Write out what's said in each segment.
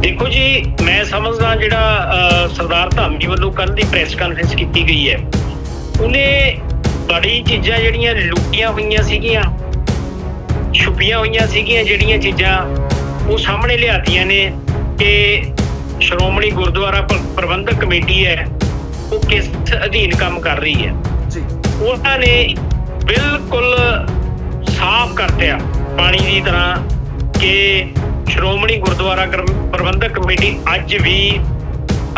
ਦੇਖੋ ਜੀ ਮੈਂ ਸਮਝਦਾ ਜਿਹੜਾ ਸਰਦਾਰ ਧਾਮੀ ਵੱਲੋਂ ਕੱਲ ਦੀ ਪ੍ਰੈਸ ਕਾਨਫਰੰਸ ਕੀਤੀ ਗਈ ਹੈ ਉਹਨੇ ਬੜੀ ਚੀਜ਼ਾਂ ਜਿਹੜੀਆਂ ਲੁਕੀਆਂ ਹੋਈਆਂ ਸੀਗੀਆਂ ਛੁਪੀਆਂ ਹੋਈਆਂ ਸੀਗੀਆਂ ਜਿਹੜੀਆਂ ਚੀਜ਼ਾਂ ਉਹ ਸਾਹਮਣੇ ਲਿਆਤੀਆਂ ਨੇ ਕਿ ਸ਼੍ਰੋਮਣੀ ਗੁਰਦੁਆਰਾ ਪ੍ਰ- ਪ੍ਰਬੰਧਕ ਕਮੇਟੀ ਹੈ ਉਹ ਕਿਸ ਅਧੀਨ ਕੰਮ ਕਰ ਰਹੀ ਹੈ। ਜੀ। ਉਹਨਾਂ ਨੇ ਬਿਲਕੁਲ ਸਾਫ਼ ਕਰਤਿਆ ਪਾਣੀ ਦੀ ਤਰ੍ਹਾਂ ਕਿ ਸ਼੍ਰੋਮਣੀ ਗੁਰਦੁਆਰਾ ਪ੍ਰਬੰਧਕ ਕਮੇਟੀ ਅੱਜ ਵੀ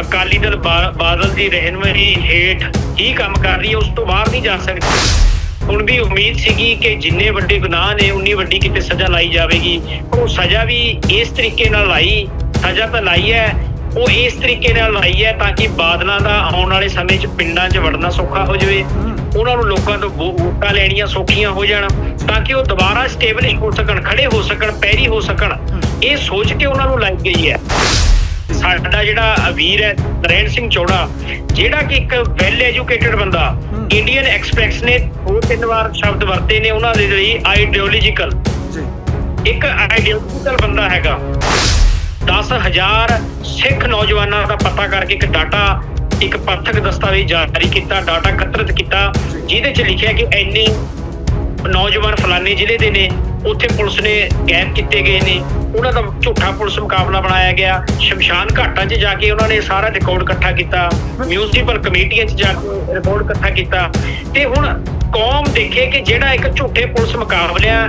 ਅਕਾਲੀ ਦਲ ਬਾਦਲ ਦੀ ਰਹਿਨੁਮਾਈ ਹੇਠ ਹੀ ਕੰਮ ਕਰ ਰਹੀ ਹੈ, ਉਸ ਤੋਂ ਬਾਹਰ ਨਹੀਂ ਜਾ ਸਕਦੀ। ਹੁਣ ਵੀ ਉਮੀਦ ਸੀਗੀ ਕਿ ਜਿੰਨੇ ਵੱਡੇ ਗੁਨਾਹ ਨੇ, ਉਨੀ ਵੱਡੀ ਕਿਤੇ ਸਜ਼ਾ ਲਾਈ ਜਾਵੇਗੀ। ਉਹ ਸਜ਼ਾ ਵੀ ਇਸ ਤਰੀਕੇ ਨਾਲ ਲਾਈ, ਸਜ਼ਾ ਤਾਂ ਲਾਈ ਹੈ ਉਹ ਇਸ ਤਰੀਕੇ ਨਾਲ ਲਾਈ ਹੈ ਤਾਂ ਕਿ ਬਾਦਲਾਂ ਦਾ ਆਉਣ ਵਾਲੇ ਸਮੇਂ 'ਚ ਪਿੰਡਾਂ 'ਚ ਵੜਨਾ ਸੌਖਾ ਹੋ ਜਾਵੇ। ਉਹਨਾਂ ਨੂੰ ਲੋਕਾਂ ਤੋਂ ਵੋਟਾਂ ਲੈਣੀਆਂ ਸੌਖੀਆਂ ਹੋ ਜਾਣ ਤਾਂ ਕਿ ਉਹ ਦੁਬਾਰਾ ਸਟੇਬਲਿਸ਼ ਹੋ ਸਕਣ ਖੜੇ ਹੋ ਸਕਣ ਪੈਰੀ ਹੋ ਸਕਣ। ਇਹ ਸੋਚ ਕੇ ਉਹਨਾਂ ਨੂੰ ਲਾਈ ਗਈ ਹੈ। ਸਾਡਾ ਜਿਹੜਾ ਵੀਰ ਹੈ ਨਰੈਣ ਸਿੰਘ ਚੋੜਾ ਜਿਹੜਾ ਕਿ ਇੱਕ ਵੈਲ ਐਜੂਕੇਟਿਡ ਬੰਦਾ ਇੰਡੀਅਨ ਐਕਸਪ੍ਰੈਸ ਨੇ ਦੋ ਤਿੰਨ ਵਾਰ ਸ਼ਬਦ ਵਰਤੇ ਨੇ ਉਹਨਾਂ ਦੇ ਲਈ ਆਈਡੀਓਲੋਜੀਕਲ ਜੀ। ਇੱਕ ਆਈਡੀਓਲੋਜੀਕਲ ਬੰਦਾ ਹੈਗਾ। 10000 ਸਿੱਖ ਨੌਜਵਾਨਾਂ ਦਾ ਪਤਾ ਕਰਕੇ ਇੱਕ ਡਾਟਾ, ਇੱਕ ਪੱਥਕ ਦਸਤਾਵੇਜ਼ ਜਾਰੀ ਕੀਤਾ, ਡਾਟਾ ਇਕੱਤਰਿਤ ਕੀਤਾ, ਜਿਹਦੇ 'ਚ ਲਿਖਿਆ ਕਿ ਇੰਨੇ ਨੌਜਵਾਨ ਫਲਾਨੇ ਜ਼ਿਲ੍ਹੇ ਦੇ ਨੇ, ਉੱਥੇ ਪੁਲਿਸ ਨੇ ਗੈਰ ਕੀਤੇ ਗਏ ਨੇ। ਉਹਨਾਂ ਦਾ ਝੂਠਾ ਪੁਲਿਸ ਮੁਕਾਬਲਾ ਬਣਾਇਆ ਗਿਆ। ਸ਼ਮਸ਼ਾਨ ਘਾਟਾਂ 'ਚ ਜਾ ਕੇ ਉਹਨਾਂ ਨੇ ਸਾਰਾ ਰਿਕਾਰਡ ਇਕੱਠਾ ਕੀਤਾ। ਮਿਊਨਿਸਪਲ ਕਮੇਟੀਆਂ 'ਚ ਜਾ ਕੇ ਰਿਕਾਰਡ ਇਕੱਠਾ ਕੀਤਾ। ਤੇ ਹੁਣ ਕੌਮ ਦੇਖੇ ਕਿ ਜਿਹੜਾ ਇੱਕ ਝੂਠੇ ਪੁਲਿਸ ਮੁਕਾਬਲਿਆਂ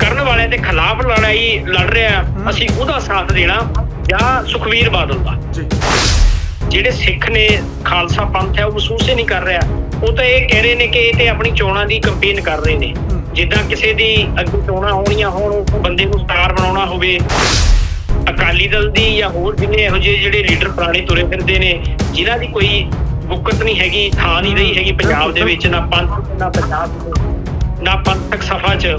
ਕਰਨ ਵਾਲਿਆਂ ਦੇ ਖਿਲਾਫ ਲੜਾਈ ਲੜ ਰਿਹਾ ਅਸੀਂ ਉਹਦਾ ਸਾਥ ਦੇਣਾ ਜਾਂ ਸੁਖਵੀਰ ਬਾਦਲ ਦਾ। ਜਿਹੜੇ ਸਿੱਖ ਨੇ ਖਾਲਸਾ ਪੰਥ ਹੈ ਉਹ ਮਹਿਸੂਸ ਹੀ ਨਹੀਂ ਕਰ ਰਿਹਾ। ਉਹ ਤਾਂ ਇਹ ਕਹਿ ਰਹੇ ਨੇ ਕਿ ਇਹ ਤੇ ਆਪਣੀ ਚੋਣਾਂ ਦੀ ਕੰਪੇਨ ਕਰ ਰਹੇ ਨੇ। ਜਿੱਦਾਂ ਕਿਸੇ ਦੀ ਅੱਗੇ ਚੋਣਾਂ ਹੋਣੀਆਂ ਹੋਣ ਉਹ ਬੰਦੇ ਨੂੰ ਸਟਾਰ ਬਣਾਉਣਾ ਹੋਵੇ। ਅਕਾਲੀ ਦਲ ਦੀ ਜਾਂ ਹੋਰ ਜਿੰਨੇ ਇਹੋ ਜਿਹੇ ਜਿਹੜੇ ਲੀਡਰ ਪੁਰਾਣੇ ਤੁਰੇ ਫਿਰਦੇ ਨੇ ਜਿਨ੍ਹਾਂ ਦੀ ਕੋਈ ਬੁੱਕਤ ਨਹੀਂ ਹੈਗੀ ਥਾਂ ਨਹੀਂ ਰਹੀ ਹੈਗੀ ਪੰਜਾਬ ਦੇ ਵਿੱਚ ਨਾ ਪੰਥ ਨਾ ਪੰਜਾਬ ਨਾ ਪੰਥਕ ਸਫਾ 'ਚ।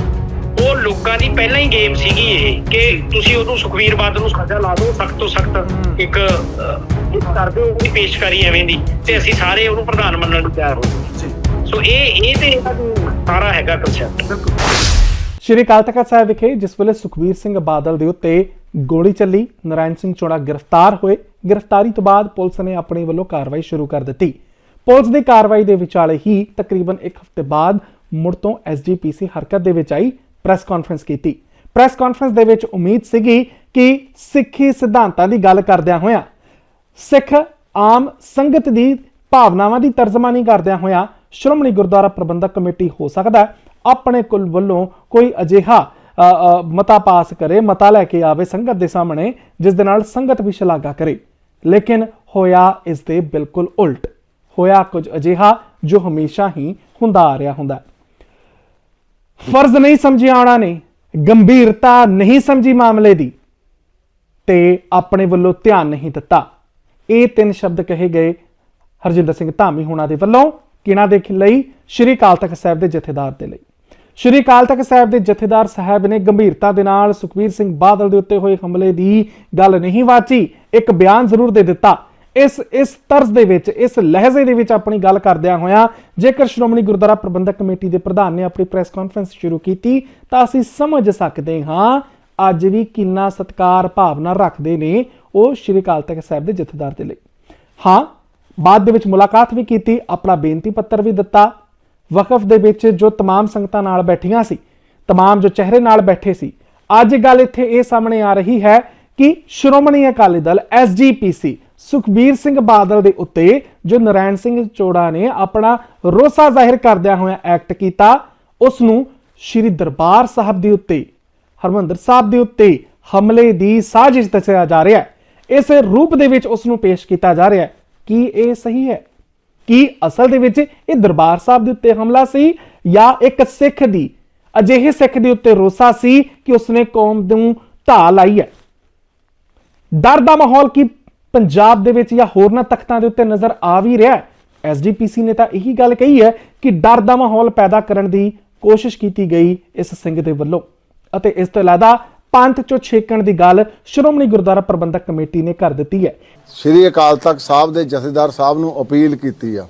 ਉਹ ਲੋਕਾਂ ਦੀ ਪਹਿਲਾਂ ਹੀ ਗੇਮ ਸੀਗੀ ਇਹ ਕਿ ਤੁਸੀਂ ਉਹਨੂੰ ਸੁਖਵੀਰ ਬਾਦਲ ਨੂੰ ਸਜ਼ਾ ਲਾ ਦਿਓ ਸਖਤ ਤੋਂ ਸਖਤ ਇੱਕ ਕਰ ਦਿਓ ਉਹਦੀ ਪੇਸ਼ਕਾਰੀ ਐਵੇਂ ਦੀ ਤੇ ਅਸੀਂ ਸਾਰੇ ਉਹਨੂੰ ਪ੍ਰਧਾਨ ਮੰਨਣ ਨੂੰ ਤਿਆਰ ਹੋ ਜੀ। ਸੋ ਇਹ ਇਹ ਤੇ ਸਾਰਾ ਹੈਗਾ ਕਨਸੈਪਟ ਬਿਲਕੁਲ। ਸ਼੍ਰੀ ਅਕਾਲ ਤਖਤ ਸਾਹਿਬ ਵਿਖੇ ਜਿਸ ਵੇਲੇ ਸੁਖਬੀਰ ਸਿੰਘ ਬਾਦਲ ਦੇ ਉੱਤੇ ਗੋਲੀ ਚੱਲੀ ਨਰਾਇਣ ਸਿੰਘ ਚੋੜਾ ਗ੍ਰਿਫਤਾਰ ਹੋਏ ਗ੍ਰਿਫਤਾਰੀ ਤੋਂ ਬਾਅਦ ਪੁਲਿਸ ਨੇ ਆਪਣੇ ਵੱਲੋਂ ਕਾਰਵਾਈ ਸ਼ੁਰੂ ਕਰ ਦਿੱਤੀ। ਪੁਲਿਸ ਦੀ ਕਾਰਵਾਈ ਦੇ ਵਿਚਾਲੇ ਹੀ ਤਕਰੀਬਨ 1 ਹਫ਼ਤੇ ਬਾਅਦ ਮੁੜ ਤੋਂ ਐਸਜੀਪੀਸੀ ਹਰਕਤ ਦੇ ਵਿੱਚ ਆਈ। ਪ੍ਰੈਸ ਕਾਨਫਰੰਸ ਕੀਤੀ। ਪ੍ਰੈਸ ਕਾਨਫਰੰਸ ਦੇ ਵਿੱਚ ਉਮੀਦ ਸੀਗੀ ਕਿ ਸਿੱਖੀ ਸਿਧਾਂਤਾਂ ਦੀ ਗੱਲ ਕਰਦਿਆਂ ਹੋਇਆਂ, ਸਿੱਖ ਆਮ ਸੰਗਤ ਦੀ ਭਾਵਨਾਵਾਂ ਦੀ ਤਰਜਮਾਨੀ ਕਰਦਿਆਂ ਹੋਇਆਂ ਸ਼੍ਰੋਮਣੀ ਗੁਰਦੁਆਰਾ ਪ੍ਰਬੰਧਕ ਕਮੇਟੀ ਹੋ ਸਕਦਾ ਆਪਣੇ ਕੁਲ ਵੱਲੋਂ ਕੋਈ ਅਜਿਹਾ ਮਤਾ ਪਾਸ ਕਰੇ, ਮਤਾ ਲੈ ਕੇ ਆਵੇ ਸੰਗਤ ਦੇ ਸਾਹਮਣੇ, ਜਿਸ ਦੇ ਨਾਲ ਸੰਗਤ ਵੀ ਸ਼ਲਾਘਾ ਕਰੇ। ਲੇਕਿਨ ਹੋਇਆ ਇਸ ਦੇ ਬਿਲਕੁਲ ਉਲਟ। ਹੋਇਆ ਕੁਝ ਅਜਿਹਾ ਜੋ ਹਮੇਸ਼ਾ ਹੀ ਹੁੰਦਾ ਆ ਰਿਹਾ ਹੁੰਦਾ ਫਰਜ਼ ਨਹੀਂ ਸਮਝਿਆ ਉਹਨਾਂ ਨੇ ਗੰਭੀਰਤਾ ਨਹੀਂ ਸਮਝੀ ਮਾਮਲੇ ਦੀ, ਤੇ ਆਪਣੇ ਵੱਲੋਂ ਧਿਆਨ ਨਹੀਂ ਦਿੱਤਾ। ਇਹ ਤਿੰਨ ਸ਼ਬਦ ਕਹੇ ਗਏ ਹਰਜਿੰਦਰ ਸਿੰਘ ਧਾਮੀ ਹੋਣਾ ਦੇ ਵੱਲੋਂ ਕਿਹਨਾਂ ਦੇ ਲਈ? ਸ਼੍ਰੀ ਅਕਾਲ ਤਖਤ ਸਾਹਿਬ ਦੇ ਜਥੇਦਾਰ ਦੇ ਲਈ। ਸ਼੍ਰੀ ਅਕਾਲ ਤਖਤ ਸਾਹਿਬ ਦੇ ਜਥੇਦਾਰ ਸਾਹਿਬ ਨੇ ਗੰਭੀਰਤਾ ਦੇ ਨਾਲ ਸੁਖਬੀਰ ਸਿੰਘ ਬਾਦਲ ਦੇ ਉੱਤੇ ਹੋਏ ਹਮਲੇ ਦੀ ਗੱਲ ਨਹੀਂ ਵਾਚੀ। ਇੱਕ ਬਿਆਨ ਜ਼ਰੂਰ ਦੇ ਦਿੱਤਾ। ਇਸ ਇਸ ਤਰਜ਼ ਦੇ ਵਿੱਚ ਇਸ ਲਹਿਜ਼ੇ ਦੇ ਵਿੱਚ ਆਪਣੀ ਗੱਲ ਕਰਦਿਆਂ ਹੋਇਆਂ ਜੇਕਰ ਸ਼੍ਰੋਮਣੀ ਗੁਰਦੁਆਰਾ ਪ੍ਰਬੰਧਕ ਕਮੇਟੀ ਦੇ ਪ੍ਰਧਾਨ ਨੇ ਆਪਣੀ ਪ੍ਰੈਸ ਕਾਨਫਰੰਸ ਸ਼ੁਰੂ ਕੀਤੀ ਤਾਂ ਅਸੀਂ ਸਮਝ ਸਕਦੇ ਹਾਂ ਅੱਜ ਵੀ ਕਿੰਨਾ ਸਤਕਾਰ ਭਾਵਨਾ ਰੱਖਦੇ ਨੇ ਉਹ ਸ਼੍ਰੀ ਅਕਾਲ ਤਖਤ ਸਾਹਿਬ ਦੇ ਜਥੇਦਾਰ ਦੇ ਲਈ ਹਾਂ ਬਾਅਦ ਦੇ ਵਿੱਚ ਮੁਲਾਕਾਤ ਵੀ ਕੀਤੀ ਆਪਣਾ ਬੇਨਤੀ ਪੱਤਰ ਵੀ ਦਿੱਤਾ ਵਕਫ ਦੇ ਵਿੱਚ ਜੋ तमाम ਸੰਗਤਾਂ ਨਾਲ ਬੈਠੀਆਂ ਸੀ तमाम ਜੋ ਚਿਹਰੇ ਨਾਲ ਬੈਠੇ ਸੀ ਅੱਜ ਗੱਲ ਇੱਥੇ ਇਹ ਸਾਹਮਣੇ ਆ ਰਹੀ ਹੈ ਕਿ ਸ਼੍ਰੋਮਣੀ ਅਕਾਲੀ ਦਲ ਐਸਜੀਪੀਸੀ ਸੁਖਬੀਰ ਸਿੰਘ ਬਾਦਲ ਦੇ ਉੱਤੇ ਜੋ ਨਰਾਇਣ ਸਿੰਘ ਚੋੜਾ ਨੇ ਆਪਣਾ ਰੋਸਾ ਜ਼ਾਹਿਰ ਕਰਦਿਆਂ ਹੋਇਆ ਐਕਟ ਕੀਤਾ ਉਸ ਨੂੰ ਸ਼੍ਰੀ ਦਰਬਾਰ ਸਾਹਿਬ ਦੇ ਉੱਤੇ, ਹਰਮੰਦਰ ਸਾਹਿਬ ਦੇ ਉੱਤੇ ਹਮਲੇ ਦੀ ਸਾਜ਼ਿਸ਼ ਦੱਸਿਆ ਜਾ ਰਿਹਾ ਹੈ। ਇਸ ਰੂਪ ਦੇ ਵਿੱਚ ਉਸ ਨੂੰ ਪੇਸ਼ ਕੀਤਾ ਜਾ ਰਿਹਾ ਹੈ। ਕੀ ਇਹ ਸਹੀ ਹੈ? ਕੀ ਅਸਲ ਦੇ ਵਿੱਚ ਇਹ ਦਰਬਾਰ ਸਾਹਿਬ ਦੇ ਉੱਤੇ ਹਮਲਾ ਸੀ ਜਾਂ ਇੱਕ ਸਿੱਖ ਦੀ, ਅਜਿਹੇ ਸਿੱਖ ਦੇ ਉੱਤੇ ਰੋਸਾ ਸੀ ਕਿ ਉਸਨੇ ਕੌਮ ਨੂੰ ਢਾਹ ਲਾਈ ਹੈ? ਡਰ ਦਾ ਮਾਹੌਲ ਕੀ ਪੰਜਾਬ ਦੇ ਵਿੱਚ ਜਾਂ ਹੋਰਨਾਂ ਤਖਤਾਂ ਦੇ ਉੱਤੇ ਨਜ਼ਰ ਆ ਵੀ ਰਿਹਾ ਹੈ। ਐਸਜੀਪੀਸੀ ਨੇ ਤਾਂ ਇਹੀ ਗੱਲ ਕਹੀ ਹੈ ਕਿ ਡਰ ਦਾ ਮਾਹੌਲ ਪੈਦਾ ਕਰਨ ਦੀ ਕੋਸ਼ਿਸ਼ ਕੀਤੀ ਗਈ ਇਸ ਸਿੰਘ ਦੇ ਵੱਲੋਂ। ਅਤੇ ਇਸ ਤੋਂ ਇਲਾਵਾ ਪੰਥ ਚੋਂ ਛੇਕਣ ਦੀ ਗੱਲ ਸ਼੍ਰੋਮਣੀ ਗੁਰਦੁਆਰਾ ਪ੍ਰਬੰਧਕ ਕਮੇਟੀ ਨੇ ਕਰ ਦਿੱਤੀ ਹੈ। ਸ੍ਰੀ ਅਕਾਲ ਤਖਤ ਸਾਹਿਬ ਦੇ ਜਥੇਦਾਰ ਸਾਹਿਬ ਨੂੰ ਅਪੀਲ ਕੀਤੀ ਆ।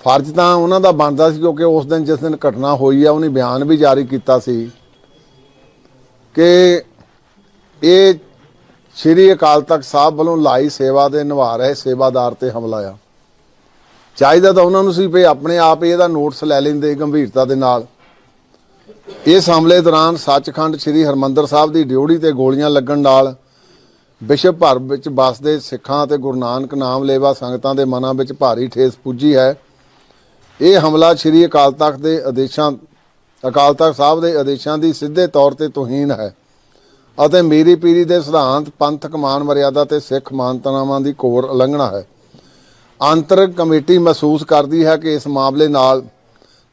ਫਰਜ਼ ਤਾਂ ਉਹਨਾਂ ਦਾ ਬਣਦਾ ਸੀ ਕਿਉਂਕਿ ਉਸ ਦਿਨ ਜਿਸ ਦਿਨ ਘਟਨਾ ਹੋਈ ਆ, ਉਹਨੇ ਬਿਆਨ ਵੀ ਜਾਰੀ ਕੀਤਾ ਸੀ ਕਿ ਇਹ ਸ਼੍ਰੀ ਅਕਾਲ ਤਖਤ ਸਾਹਿਬ ਵੱਲੋਂ ਲਾਈ ਸੇਵਾ ਦੇ ਨਿਭਾ ਰਹੇ ਸੇਵਾਦਾਰ ਤੇ ਹਮਲਾ ਆ ਚਾਹੀਦਾ ਤਾਂ ਉਹਨਾਂ ਨੂੰ ਸੀ ਵੀ ਆਪਣੇ ਆਪ ਇਹਦਾ ਨੋਟਿਸ ਲੈ ਲੈਂਦੇ ਗੰਭੀਰਤਾ ਦੇ ਨਾਲ। ਇਸ ਹਮਲੇ ਦੌਰਾਨ ਸੱਚਖੰਡ ਸ੍ਰੀ ਹਰਮੰਦਰ ਸਾਹਿਬ ਦੀ ਡਿਊਟੀ ਤੇ ਗੋਲੀਆਂ ਲੱਗਣ ਨਾਲ ਵਿਸ਼ਵ ਭਰ ਵਿੱਚ ਵੱਸਦੇ ਸਿੱਖਾਂ ਅਤੇ ਗੁਰੂ ਨਾਨਕ ਨਾਮ ਲੇਵਾ ਸੰਗਤਾਂ ਦੇ ਮਨਾਂ ਵਿੱਚ ਭਾਰੀ ਠੇਸ ਪੁੱਜੀ ਹੈ। ਇਹ ਹਮਲਾ ਸ੍ਰੀ ਅਕਾਲ ਤਖਤ ਦੇ ਆਦੇਸ਼ਾਂ ਅਕਾਲ ਤਖਤ ਸਾਹਿਬ ਦੇ ਆਦੇਸ਼ਾਂ ਦੀ ਸਿੱਧੇ ਤੌਰ ਤੇ ਤੋਹੀਨ ਹੈ। ਅਤੇ ਮੀਰੀ ਪੀਰੀ ਦੇ ਸਿਧਾਂਤ ਪੰਥਕ ਮਾਨ ਮਰਿਆਦਾ ਤੇ ਸਿੱਖ ਮਾਨਤਾਵਾਂ ਦੀ ਕੋਰ ਉਲੰਘਣਾ ਹੈ। ਅੰਤਰ ਕਮੇਟੀ ਮਹਿਸੂਸ ਕਰਦੀ ਹੈ ਕਿ ਇਸ ਮਾਮਲੇ ਨਾਲ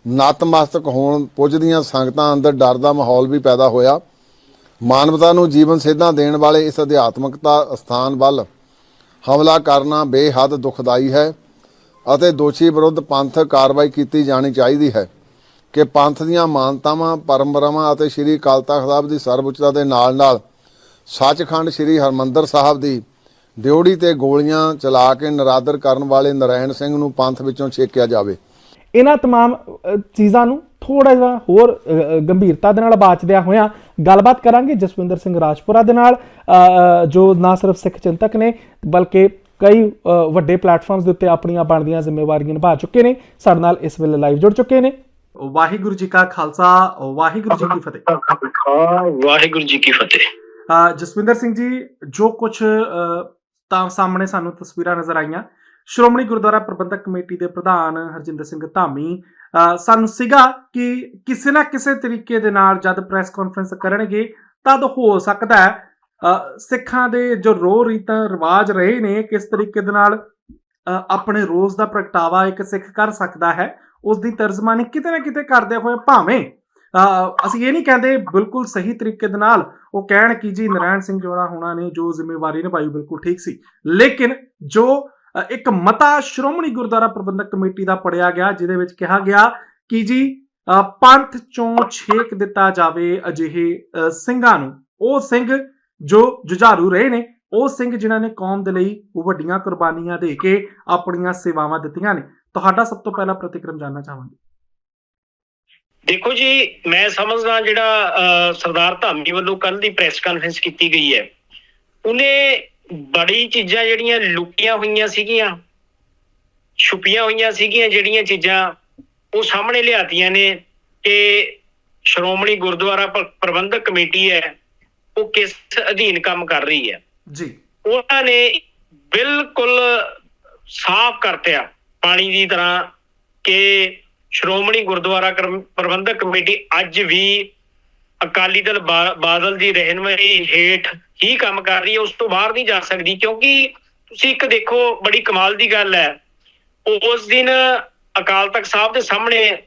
ਨਤਮਸਤਕ ਹੋਣ ਪੁੱਜਦੀਆਂ ਸੰਗਤਾਂ ਅੰਦਰ ਡਰ ਦਾ ਮਾਹੌਲ ਵੀ ਪੈਦਾ ਹੋਇਆ। ਮਾਨਵਤਾ ਨੂੰ ਜੀਵਨ ਸੇਧਾਂ ਦੇਣ ਵਾਲੇ ਇਸ ਅਧਿਆਤਮਕਤਾ ਸਥਾਨ ਵੱਲ ਹਮਲਾ ਕਰਨਾ ਬੇਹੱਦ ਦੁਖਦਾਈ ਹੈ ਅਤੇ ਦੋਸ਼ੀ ਵਿਰੁੱਧ ਪੰਥਕ ਕਾਰਵਾਈ ਕੀਤੀ ਜਾਣੀ ਚਾਹੀਦੀ ਹੈ। ਕਿ ਪੰਥ ਦੀਆਂ ਮਾਨਤਾਵਾਂ ਪਰੰਪਰਾਵਾਂ ਅਤੇ ਸ੍ਰੀ ਅਕਾਲ ਤਖਤ ਸਾਹਿਬ ਦੀ ਸਰਵਉੱਚਤਾ ਦੇ ਨਾਲ-ਨਾਲ ਸੱਚਖੰਡ ਸ੍ਰੀ ਹਰਮੰਦਰ ਸਾਹਿਬ ਦੀ ਡਿਊਟੀ ਤੇ ਗੋਲੀਆਂ ਚਲਾ ਕੇ ਨਰਾਦਰ ਕਰਨ ਵਾਲੇ ਨਰਾਇਣ ਸਿੰਘ ਨੂੰ ਪੰਥ ਵਿੱਚੋਂ ਛੇਕਿਆ ਜਾਵੇ ਇਹਨਾਂ तमाम ਅ, ਚੀਜ਼ਾਂ ਨੂੰ ਥੋੜਾ ਜਿਹਾ ਹੋਰ ਅ, ਅ, ਗੰਭੀਰਤਾ ਦੇ ਨਾਲ ਬਾਚਦਿਆਂ ਹੋਇਆਂ ਗੱਲਬਾਤ ਕਰਾਂਗੇ ਜਸਵਿੰਦਰ ਸਿੰਘ ਰਾਜਪੁਰਾ ਦੇ ਨਾਲ ਅ, ਅ, ਜੋ ਨਾ ਸਿਰਫ ਸਿੱਖ ਚਿੰਤਕ ਨੇ ਬਲਕਿ ਕਈ ਅ, ਵੱਡੇ ਪਲੇਟਫਾਰਮਸ ਦੇ ਉੱਤੇ ਆਪਣੀਆਂ ਬਣਦੀਆਂ ਜ਼ਿੰਮੇਵਾਰੀਆਂ ਨਿਭਾ ਚੁੱਕੇ ਨੇ ਸਾਡੇ ਨਾਲ ਇਸ ਵੇਲੇ ਲਾਈਵ ਜੁੜ ਚੁੱਕੇ ਨੇ ਵਾਹਿਗੁਰੂ ਜੀ ਕਾ ਖਾਲਸਾ ਵਾਹਿਗੁਰੂ ਜੀ ਕੀ ਫਤਿਹ। ਵਾਹਿਗੁਰੂ ਜੀ ਕੀ ਫਤਿਹ। ਜਸਵਿੰਦਰ ਸਿੰਘ ਜੀ ਜੋ ਕੁਝ ਤਾਂ ਸਾਹਮਣੇ ਸਾਨੂੰ ਤਸਵੀਰਾਂ ਨਜ਼ਰ ਆਈਆਂ। ਸ਼੍ਰੋਮਣੀ ਗੁਰਦੁਆਰਾ ਪ੍ਰਬੰਧਕ ਕਮੇਟੀ ਦੇ ਪ੍ਰਧਾਨ ਹਰਜਿੰਦਰ ਸਿੰਘ ਧਾਮੀ ਸਾਨੂੰ ਸੀਗਾ ਕਿ ਕਿਸੇ ਨਾ ਕਿਸੇ ਤਰੀਕੇ ਦੇ ਨਾਲ ਜਦ ਪ੍ਰੈਸ ਕਾਨਫਰੰਸ ਕਰਨਗੇ ਤਦ ਹੋ ਸਕਦਾ ਹੈ ਸਿੱਖਾਂ ਦੇ ਜੋ ਰੋ ਰੀਤਾਂ ਰਿਵਾਜ ਰਹੇ ਨੇ ਕਿਸ ਤਰੀਕੇ ਦੇ ਨਾਲ ਆਪਣੇ ਰੋਜ਼ ਦਾ ਪ੍ਰਗਟਾਵਾ ਇੱਕ ਸਿੱਖ ਕਰ ਸਕਦਾ ਹੈ। ਉਸ ਦੀ ਤਰਜਮਾਨੀ ਕਿਤੇ ਨਾ ਕਿਤੇ ਕਰਦੇ ਹੋਏ ਭਾਵੇਂ ਅ, ਅਸੀਂ ਇਹ ਨਹੀਂ ਕਹਿੰਦੇ ਬਿਲਕੁਲ ਸਹੀ ਤਰੀਕੇ ਦੇ ਨਾਲ ਉਹ ਕਹਿਣ ਕਿ ਜੀ ਨਰਾਇਣ ਸਿੰਘ ਜੋੜਾ ਹੋਣਾ ਨੇ ਜੋ ਜ਼ਿੰਮੇਵਾਰੀ ਨਿਭਾਈ ਬਿਲਕੁਲ ਠੀਕ ਸੀ। ਲੇਕਿਨ ਜੋ ਇੱਕ ਮਤਾ ਸ਼੍ਰੋਮਣੀ ਗੁਰਦੁਆਰਾ ਪ੍ਰਬੰਧਕ ਕਮੇਟੀ ਦਾ ਪੜਿਆ ਗਿਆ ਜਿਹਦੇ ਵਿੱਚ ਕਿਹਾ ਗਿਆ ਕਿ ਜੀ ਅ, ਪੰਥ ਚੋਂ ਛੇਕ ਦਿੱਤਾ ਜਾਵੇ ਅਜਿਹੇ ਅ, ਸਿੰਘਾਂ ਨੂੰ। ਉਹ ਸਿੰਘ ਜੋ ਜੁਝਾਰੂ ਰਹੇ ਨੇ ਉਹ ਸਿੰਘ ਜਿਨ੍ਹਾਂ ਨੇ ਕੌਮ ਦੇ ਲਈ ਵੱਡੀਆਂ ਕੁਰਬਾਨੀਆਂ ਦੇ ਕੇ ਆਪਣੀਆਂ ਸੇਵਾਵਾਂ ਦਿੱਤੀਆਂ ਨੇ। ਤੁਹਾਡਾ ਸਭ ਤੋਂ ਪਹਿਲਾ ਪ੍ਰਤੀਕਰਮ ਜਾਨਣਾ ਚਾਹਾਂਗੇ। ਦੇਖੋ ਜੀ ਮੈਂ ਸਮਝਦਾ ਜਿਹੜਾ ਸਰਦਾਰ ਧਾਮੀ ਵੱਲੋਂ ਕੱਲ ਦੀ ਪ੍ਰੈਸ ਕਾਨਫਰੰਸ ਕੀਤੀ ਗਈ ਹੈ ਉਹਨੇ ਬੜੀ ਚੀਜ਼ਾਂ ਜਿਹੜੀਆਂ ਲੁਕੀਆਂ ਹੋਈਆਂ ਸੀਗੀਆਂ ਛੁਪੀਆਂ ਹੋਈਆਂ ਸੀਗੀਆਂ ਜਿਹੜੀਆਂ ਚੀਜ਼ਾਂ ਉਹ ਸਾਹਮਣੇ ਲਿਆਤੀਆਂ ਨੇ ਕਿ ਸ਼੍ਰੋਮਣੀ ਗੁਰਦੁਆਰਾ ਪ੍ਰਬੰਧਕ ਕਮੇਟੀ ਹੈ ਉਹ ਕਿਸ ਅਧੀਨ ਕੰਮ ਕਰ ਰਹੀ ਹੈ। ਜੀ। ਉਹਨਾਂ ਨੇ ਬਿਲਕੁਲ ਸਾਫ਼ ਕਰਤਿਆ ਪਾਣੀ ਦੀ ਤਰ੍ਹਾਂ ਕਿ ਸ਼੍ਰੋਮਣੀ ਗੁਰਦੁਆਰਾ ਪ੍ਰਬੰਧਕ ਕਮੇਟੀ ਅੱਜ ਵੀ ਅਕਾਲੀ ਦਲ ਬਾਦਲ ਦੀ ਰਹਿਨੁਮਾਈ ਹੇਠ ਹੀ ਕੰਮ ਕਰ ਰਹੀ ਹੈ, ਉਸ ਤੋਂ ਬਾਹਰ ਨਹੀਂ ਜਾ ਸਕਦੀ, ਕਿਉਂਕਿ ਤੁਸੀਂ ਇੱਕ ਦੇਖੋ, ਬੜੀ ਕਮਾਲ ਦੀ ਗੱਲ ਹੈ। ਉਸ ਦਿਨ ਅਕਾਲ ਤਖਤ ਸਾਹਿਬ ਦੇ ਸਾਹਮਣੇ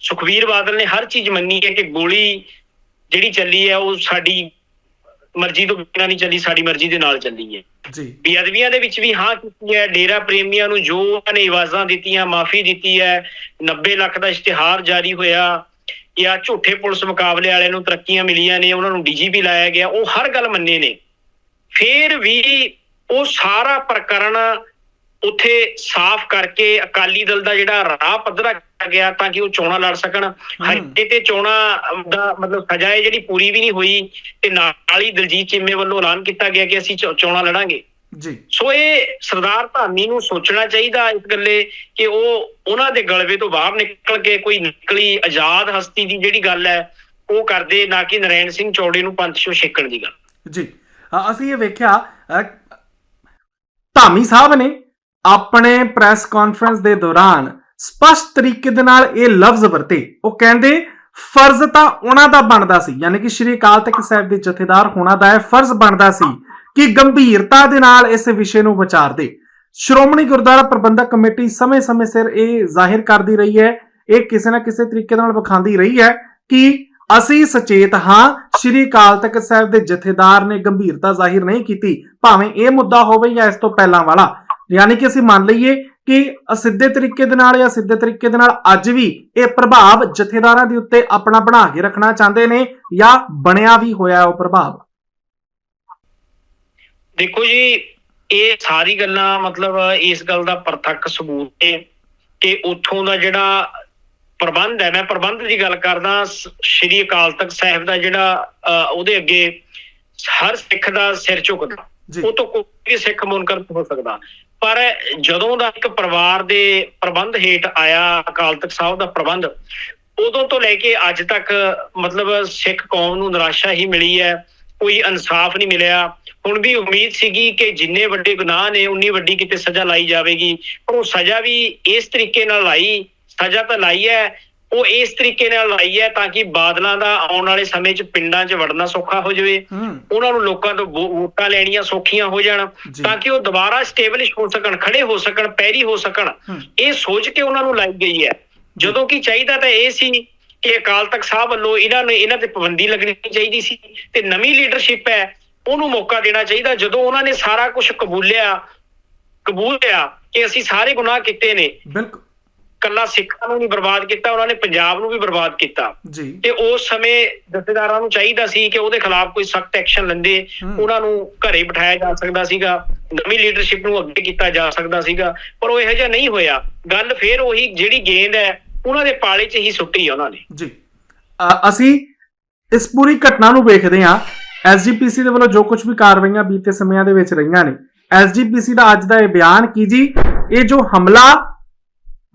ਸੁਖਵੀਰ ਬਾਦਲ ਨੇ ਹਰ ਚੀਜ਼ ਮੰਨੀ ਹੈ ਕਿ ਗੋਲੀ ਜਿਹੜੀ ਚੱਲੀ ਹੈ, ਉਹ ਸਾਡੀ ਮਰਜ਼ੀ ਤੋਂ ਬਿਨਾਂ ਨਹੀਂ ਚੱਲੀ, ਸਾਡੀ ਮਰਜ਼ੀ ਦੇ ਨਾਲ ਚੱਲੀ ਹੈ। ਜੀ। ਬੇਅਦਬੀਆਂ ਦੇ ਵਿੱਚ ਵੀ ਹਾਂ ਕੀਤੀ ਹੈ, ਡੇਰਾ ਪ੍ਰੇਮੀਆਂ ਨੂੰ ਜੋ ਉਹਨਾਂ ਨੇ ਆਵਾਜ਼ਾਂ ਦਿੱਤੀਆਂ, ਮਾਫੀ ਦਿੱਤੀ ਹੈ 90 ਲੱਖ ਦਾ ਇਸ਼ਤਿਹਾਰ ਜਾਰੀ ਹੋਇਆ, ਜਾਂ ਝੂਠੇ ਪੁਲਿਸ ਮੁਕਾਬਲੇ ਵਾਲਿਆਂ ਨੂੰ ਤਰੱਕੀਆਂ ਮਿਲੀਆਂ ਨੇ, ਉਹਨਾਂ ਨੂੰ ਡੀਜੀਪੀ ਲਾਇਆ ਗਿਆ, ਉਹ ਹਰ ਗੱਲ ਮੰਨੇ ਨੇ। ਫੇਰ ਵੀ ਉਹ ਸਾਰਾ ਪ੍ਰਕਰਨ ਉੱਥੇ ਸਾਫ਼ ਕਰਕੇ ਅਕਾਲੀ ਦਲ ਦਾ ਜਿਹੜਾ ਰਾਹ ਪੱਧਰਾ ਗਿਆ ਤਾਂ ਕਿ ਉਹ ਚੋਣਾਂ ਲੜ ਸਕਣ। ਹਜੇ ਤੇ ਚੋਣਾਂ ਦਾ ਮਤਲਬ ਸਜ਼ਾ ਹੈ ਜਿਹੜੀ ਪੂਰੀ ਵੀ ਨਹੀਂ ਹੋਈ ਤੇ ਨਾਲ ਹੀ ਦਲਜੀਤ ਚੀਮੇ ਵੱਲੋਂ ਐਲਾਨ ਕੀਤਾ ਗਿਆ ਕਿ ਅਸੀਂ ਚੋਣਾਂ ਲੜਾਂਗੇ। ਜੀ। ਸੋ ਇਹ ਸਰਦਾਰ ਧਾਮੀ ਨੂੰ ਸੋਚਣਾ ਚਾਹੀਦਾ ਇਸ ਗੱਲੇ ਕਿ ਉਹ ਉਹਨਾਂ ਦੇ ਗਲਵੇ ਤੋਂ ਬਾਹਰ ਨਿਕਲ ਕੇ ਕੋਈ ਨਿਕਲੀ ਆਜ਼ਾਦ ਹਸਤੀ ਦੀ ਜਿਹੜੀ ਗੱਲ ਹੈ ਉਹ ਕਰਦੇ ਨਾ ਕਿ ਨਰੈਣ ਸਿੰਘ ਚੌੜੇ ਨੂੰ ਪੰਥ ਚੋਂ ਛੇਕਣ ਦੀ ਗੱਲ। ਜੀ। ਅਸੀਂ ਇਹ ਵੇਖਿਆ ਧਾਮੀ ਸਾਹਿਬ ਨੇ ਆਪਣੇ ਪ੍ਰੈਸ ਕਾਨਫਰੰਸ ਦੇ ਦੌਰਾਨ ਸਪਸ਼ਟ ਤਰੀਕੇ ਦੇ ਨਾਲ ਇਹ ਲਫ਼ਜ਼ ਵਰਤੇ। ਉਹ ਕਹਿੰਦੇ, ਫਰਜ਼ ਤਾਂ ਉਹਨਾਂ ਦਾ ਬਣਦਾ ਸੀ। ਯਾਨੀ ਕਿ ਸ਼੍ਰੀ ਅਕਾਲ ਤਖਤ ਸਾਹਿਬ ਦੇ ਜਥੇਦਾਰ ਹੋਣਾ ਦਾ ਇਹ ਫਰਜ਼ ਬਣਦਾ ਸੀ ਕਿ ਗੰਭੀਰਤਾ ਦੇ ਨਾਲ ਇਸ ਵਿਸ਼ੇ ਨੂੰ ਵਿਚਾਰਦੇ। ਸ਼੍ਰੋਮਣੀ ਗੁਰਦੁਆਰਾ ਪ੍ਰਬੰਧਕ ਕਮੇਟੀ ਸਮੇਂ-ਸਮੇਂ ਸਿਰ ਇਹ ਜ਼ਾਹਿਰ ਕਰਦੀ ਰਹੀ ਹੈ। ਇਹ ਕਿਸੇ ਨਾ ਕਿਸੇ ਤਰੀਕੇ ਨਾਲ ਵਿਖਾਉਂਦੀ ਰਹੀ ਹੈ ਕਿ ਅਸੀਂ ਸਚੇਤ ਹਾਂ, ਸ਼੍ਰੀ ਅਕਾਲ ਤਖਤ ਸਾਹਿਬ ਦੇ ਜਥੇਦਾਰ ਨੇ ਗੰਭੀਰਤਾ ਜ਼ਾਹਿਰ ਨਹੀਂ ਕੀਤੀ। ਭਾਵੇਂ ਇਹ ਮੁੱਦਾ ਹੋਵੇ ਜਾਂ ਇਸ ਤੋਂ ਪਹਿਲਾਂ ਵਾਲਾ। ਯਾਨੀ ਕਿ ਅਸੀਂ ਮੰਨ ਲਈਏ ਕਿ ਅਸਿੱਧੇ ਤਰੀਕੇ ਦੇ ਨਾਲ ਜਾਂ ਸਿੱਧੇ ਤਰੀਕੇ ਦੇ ਨਾਲ ਅੱਜ ਵੀ ਇਹ ਪ੍ਰਭਾਵ ਜਥੇਦਾਰਾਂ ਦੇ ਉੱਤੇ ਆਪਣਾ ਬਣਾ ਕੇ ਰੱਖਣਾ ਚਾਹੁੰਦੇ ਨੇ ਜਾਂ ਬਣਿਆ ਵੀ ਹੋਇਆ ਉਹ ਪ੍ਰਭਾਵ? ਦੇਖੋ ਜੀ ਇਹ ਸਾਰੀ ਗੱਲਾਂ ਮਤਲਬ ਇਸ ਗੱਲ ਦਾ ਪ੍ਰਤੱਖ ਸਬੂਤ ਹੈ ਕਿ ਉੱਥੋਂ ਦਾ ਜਿਹੜਾ ਪ੍ਰਬੰਧ ਹੈ ਮੈਂ ਪ੍ਰਬੰਧ ਦੀ ਗੱਲ ਕਰਦਾ ਸ਼੍ਰੀ ਅਕਾਲ ਤਖਤ ਸਾਹਿਬ ਦਾ ਜਿਹੜਾ ਉਹਦੇ ਅੱਗੇ ਹਰ ਸਿੱਖ ਦਾ ਸਿਰ ਝੁਕਦਾ। ਉਹ ਤੋਂ ਕੋਈ ਵੀ ਸਿੱਖ ਮੁਨਕਰ ਨਹੀਂ ਹੋ ਸਕਦਾ। ਪਰ ਜਦੋਂ ਦਾ ਇੱਕ ਪਰਿਵਾਰ ਦੇ ਪ੍ਰਬੰਧ ਹੇਠ ਆਇਆ, ਅਕਾਲ ਤਖਤ ਸਾਹਿਬ ਦਾ ਪ੍ਰਬੰਧ, ਉਦੋਂ ਤੋਂ ਲੈ ਕੇ ਅੱਜ ਤੱਕ ਮਤਲਬ ਸਿੱਖ ਕੌਮ ਨੂੰ ਨਿਰਾਸ਼ਾ ਹੀ ਮਿਲੀ ਹੈ, ਕੋਈ ਇਨਸਾਫ ਨਹੀਂ ਮਿਲਿਆ। ਹੁਣ ਵੀ ਉਮੀਦ ਸੀਗੀ ਕਿ ਜਿੰਨੇ ਵੱਡੇ ਗੁਨਾਹ ਨੇ, ਉਨੀ ਵੱਡੀ ਕਿਤੇ ਸਜ਼ਾ ਲਾਈ ਜਾਵੇਗੀ। ਪਰ ਉਹ ਸਜ਼ਾ ਵੀ ਇਸ ਤਰੀਕੇ ਨਾਲ ਲਾਈ, ਸਜ਼ਾ ਤਾਂ ਲਾਈ ਹੈ ਉਹ ਇਸ ਤਰੀਕੇ ਨਾਲ ਲਾਈ ਹੈ ਤਾਂ ਕਿ ਬਾਦਲਾਂ ਦਾ ਆਉਣ ਵਾਲੇ ਸਮੇਂ 'ਚ ਪਿੰਡਾਂ 'ਚ ਵੜਨਾ ਸੌਖਾ ਹੋ ਜਾਵੇ। ਉਹਨਾਂ ਨੂੰ ਲੋਕਾਂ ਤੋਂ ਵੋਟਾਂ ਲੈਣੀਆਂ ਸੌਖੀਆਂ ਹੋ ਜਾਣ। ਤਾਂ ਕਿ ਉਹ ਦੁਬਾਰਾ ਸਟੇਬਲਿਸ਼ ਹੋ ਸਕਣ ਖੜੇ ਹੋ ਸਕਣ ਪੈਰੀ ਹੋ ਸਕਣ। ਇਹ ਸੋਚ ਕੇ ਉਹਨਾਂ ਨੂੰ ਲਾਈ ਗਈ ਹੈ। ਜਦੋਂ ਕਿ ਚਾਹੀਦਾ ਤਾਂ ਇਹ ਸੀ ਕਿ ਅਕਾਲ ਤਖਤ ਸਾਹਿਬ ਵੱਲੋਂ ਇਹਨਾਂ ਨੇ ਇਹਨਾਂ ਤੇ ਪਾਬੰਦੀ ਲੱਗਣੀ ਚਾਹੀਦੀ ਸੀ ਤੇ ਨਵੀਂ ਲੀਡਰਸ਼ਿਪ ਹੈ ਉਹਨੂੰ ਮੌਕਾ ਦੇਣਾ ਚਾਹੀਦਾ। ਜਦੋਂ ਉਹਨਾਂ ਨੇ ਸਾਰਾ ਕੁਝ ਕਬੂਲਿਆ ਕਬੂਲਿਆ ਕਿ ਅਸੀਂ ਸਾਰੇ ਗੁਨਾਹ ਕੀਤੇ ਨੇ ਬਿਲਕੁਲ। ਕੱਲਾ ਸਿੱਖਾਂ ਨੂੰ ਨਹੀਂ ਬਰਬਾਦ ਕੀਤਾ ਉਹਨਾਂ ਨੇ ਪੰਜਾਬ ਨੂੰ ਵੀ ਬਰਬਾਦ ਕੀਤਾ। ਜੀ। ਤੇ ਉਸ ਸਮੇਂ ਜਥੇਦਾਰਾਂ ਨੂੰ ਚਾਹੀਦਾ ਸੀ ਕਿ ਉਹਦੇ ਖਿਲਾਫ ਕੋਈ ਸਖਤ ਐਕਸ਼ਨ ਲੈਂਦੇ। ਉਹਨਾਂ ਨੂੰ ਘਰੇ ਬਿਠਾਇਆ ਜਾ ਸਕਦਾ ਸੀਗਾ ਨਵੀਂ ਲੀਡਰਸ਼ਿਪ ਨੂੰ ਅੱਗੇ ਕੀਤਾ ਜਾ ਸਕਦਾ ਸੀਗਾ ਪਰ ਉਹ ਇਹੋ ਜਿਹਾ ਨਹੀਂ ਹੋਇਆ। ਗੱਲ ਫੇਰ ਉਹੀ ਜਿਹੜੀ ਗੇਂਦ ਹੈ ਉਹਨਾਂ ਦੇ ਪਾਲੇ 'ਚ ਹੀ ਸੁੱਟੀ ਉਹਨਾਂ ਨੇ। ਜੀ। ਅਸੀਂ ਇਸ ਪੂਰੀ ਘਟਨਾ ਨੂੰ ਵੇਖਦੇ ਹਾਂ। ਐਸਜੀਪੀਸੀ ਦੇ ਵੱਲੋਂ ਜੋ ਕੁਝ ਵੀ ਕਾਰਵਾਈਆਂ ਬੀਤੇ ਸਮਿਆਂ ਦੇ ਵਿੱਚ ਰਹੀਆਂ ਨੇ ਐਸਜੀਪੀਸੀ ਦਾ ਅੱਜ ਦਾ ਇਹ ਬਿਆਨ ਕੀ ਜੀ? ਇਹ ਜੋ ਹਮਲਾ